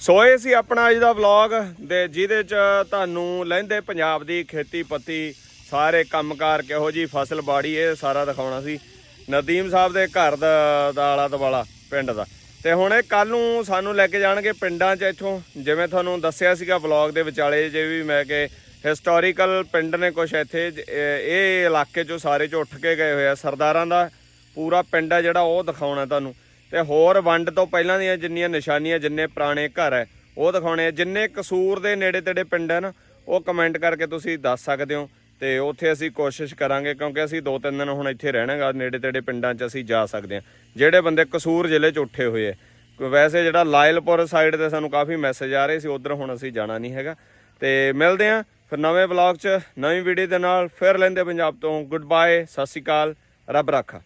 S1: ਸੋ ਇਹ ਸੀ ਆਪਣਾ ਅੱਜ ਦਾ ਵਲੌਗ ਦੇ ਜਿਹਦੇ ਚ ਤੁਹਾਨੂੰ ਲਹਿੰਦੇ ਪੰਜਾਬ ਦੀ ਖੇਤੀ ਪੱਤੀ ਸਾਰੇ ਕੰਮਕਾਰ ਕਿਹੋ ਜੀ ਫਸਲ ਬਾੜੀ, ਇਹ ਸਾਰਾ ਦਿਖਾਉਣਾ ਸੀ। ਨਦੀਮ ਸਾਹਿਬ ਦੇ ਘਰ ਦਾ ਦਾ ਆਲਾ ਦਵਾਲਾ ਪਿੰਡ ਦਾ। ਤੇ ਹੁਣ ਇਹ ਕੱਲ ਨੂੰ ਸਾਨੂੰ ਲੈ ਕੇ ਜਾਣਗੇ ਪਿੰਡਾਂ 'ਚ ਇੱਥੋਂ। ਜਿਵੇਂ ਤੁਹਾਨੂੰ ਦੱਸਿਆ ਸੀਗਾ ਵਲੌਗ ਦੇ ਵਿਚਾਲੇ, ਜੇ ਵੀ ਮੈਂ ਕਿ ਹਿਸਟੋਰੀਕਲ ਪਿੰਡ ਨੇ ਕੁਝ ਇੱਥੇ ਇਹ ਇਲਾਕੇ 'ਚੋਂ ਸਾਰੇ 'ਚੋਂ ਉੱਠ ਕੇ ਗਏ ਹੋਏ ਆ। ਸਰਦਾਰਾਂ ਦਾ ਪੂਰਾ ਪਿੰਡ ਹੈ ਜਿਹੜਾ, ਉਹ ਦਿਖਾਉਣਾ ਤੁਹਾਨੂੰ। ਤੇ ਹੋਰ ਵੰਡ ਤੋਂ ਪਹਿਲਾਂ ਦੀਆਂ ਜਿੰਨੀਆਂ ਨਿਸ਼ਾਨੀਆਂ ਜਿੰਨੇ ਪੁਰਾਣੇ ਘਰ ਹੈ, ਉਹ ਦਿਖਾਉਣੇ ਆ। ਜਿੰਨੇ ਕਸੂਰ ਦੇ ਨੇੜੇ ਤੇੜੇ ਪਿੰਡ ਹੈ ਨਾ ਉਹ ਕਮੈਂਟ ਕਰਕੇ ਤੁਸੀਂ ਦੱਸ ਸਕਦੇ ਹੋ ਤੇ ਉੱਥੇ ਅਸੀਂ ਕੋਸ਼ਿਸ਼ ਕਰਾਂਗੇ ਕਿਉਂਕਿ ਅਸੀਂ ਦੋ ਤਿੰਨ ਦਿਨ ਹੁਣ ਇੱਥੇ ਰਹਿਣਾਗਾ, ਨੇੜੇ ਤੇੜੇ ਪਿੰਡਾਂ 'ਚ ਅਸੀਂ ਜਾ ਸਕਦੇ ਹਾਂ। ਜਿਹੜੇ ਬੰਦੇ ਕਸੂਰ ਜ਼ਿਲ੍ਹੇ 'ਚ ਉੱਠੇ ਹੋਏ ਆ। ਵੈਸੇ ਜਿਹੜਾ ਲਾਇਲਪੁਰ ਸਾਈਡ ਤੇ ਸਾਨੂੰ ਕਾਫੀ ਮੈਸੇਜ ਆ ਰਹੇ ਸੀ, ਉਧਰ ਹੁਣ ਅਸੀਂ ਜਾਣਾ ਨਹੀਂ ਹੈਗਾ। ਤੇ ਮਿਲਦੇ ਆਂ ਫਿਰ ਨਵੇਂ ਵਲੌਗ 'ਚ, ਨਵੀਂ ਵੀਡੀਓ ਦੇ ਨਾਲ ਫਿਰ ਲੈਂਦੇ ਪੰਜਾਬ ਤੋਂ। ਗੁੱਡ ਬਾਏ ਸਤਿ ਸ਼੍ਰੀ ਅਕਾਲ, ਰੱਬ ਰਾਖਾ।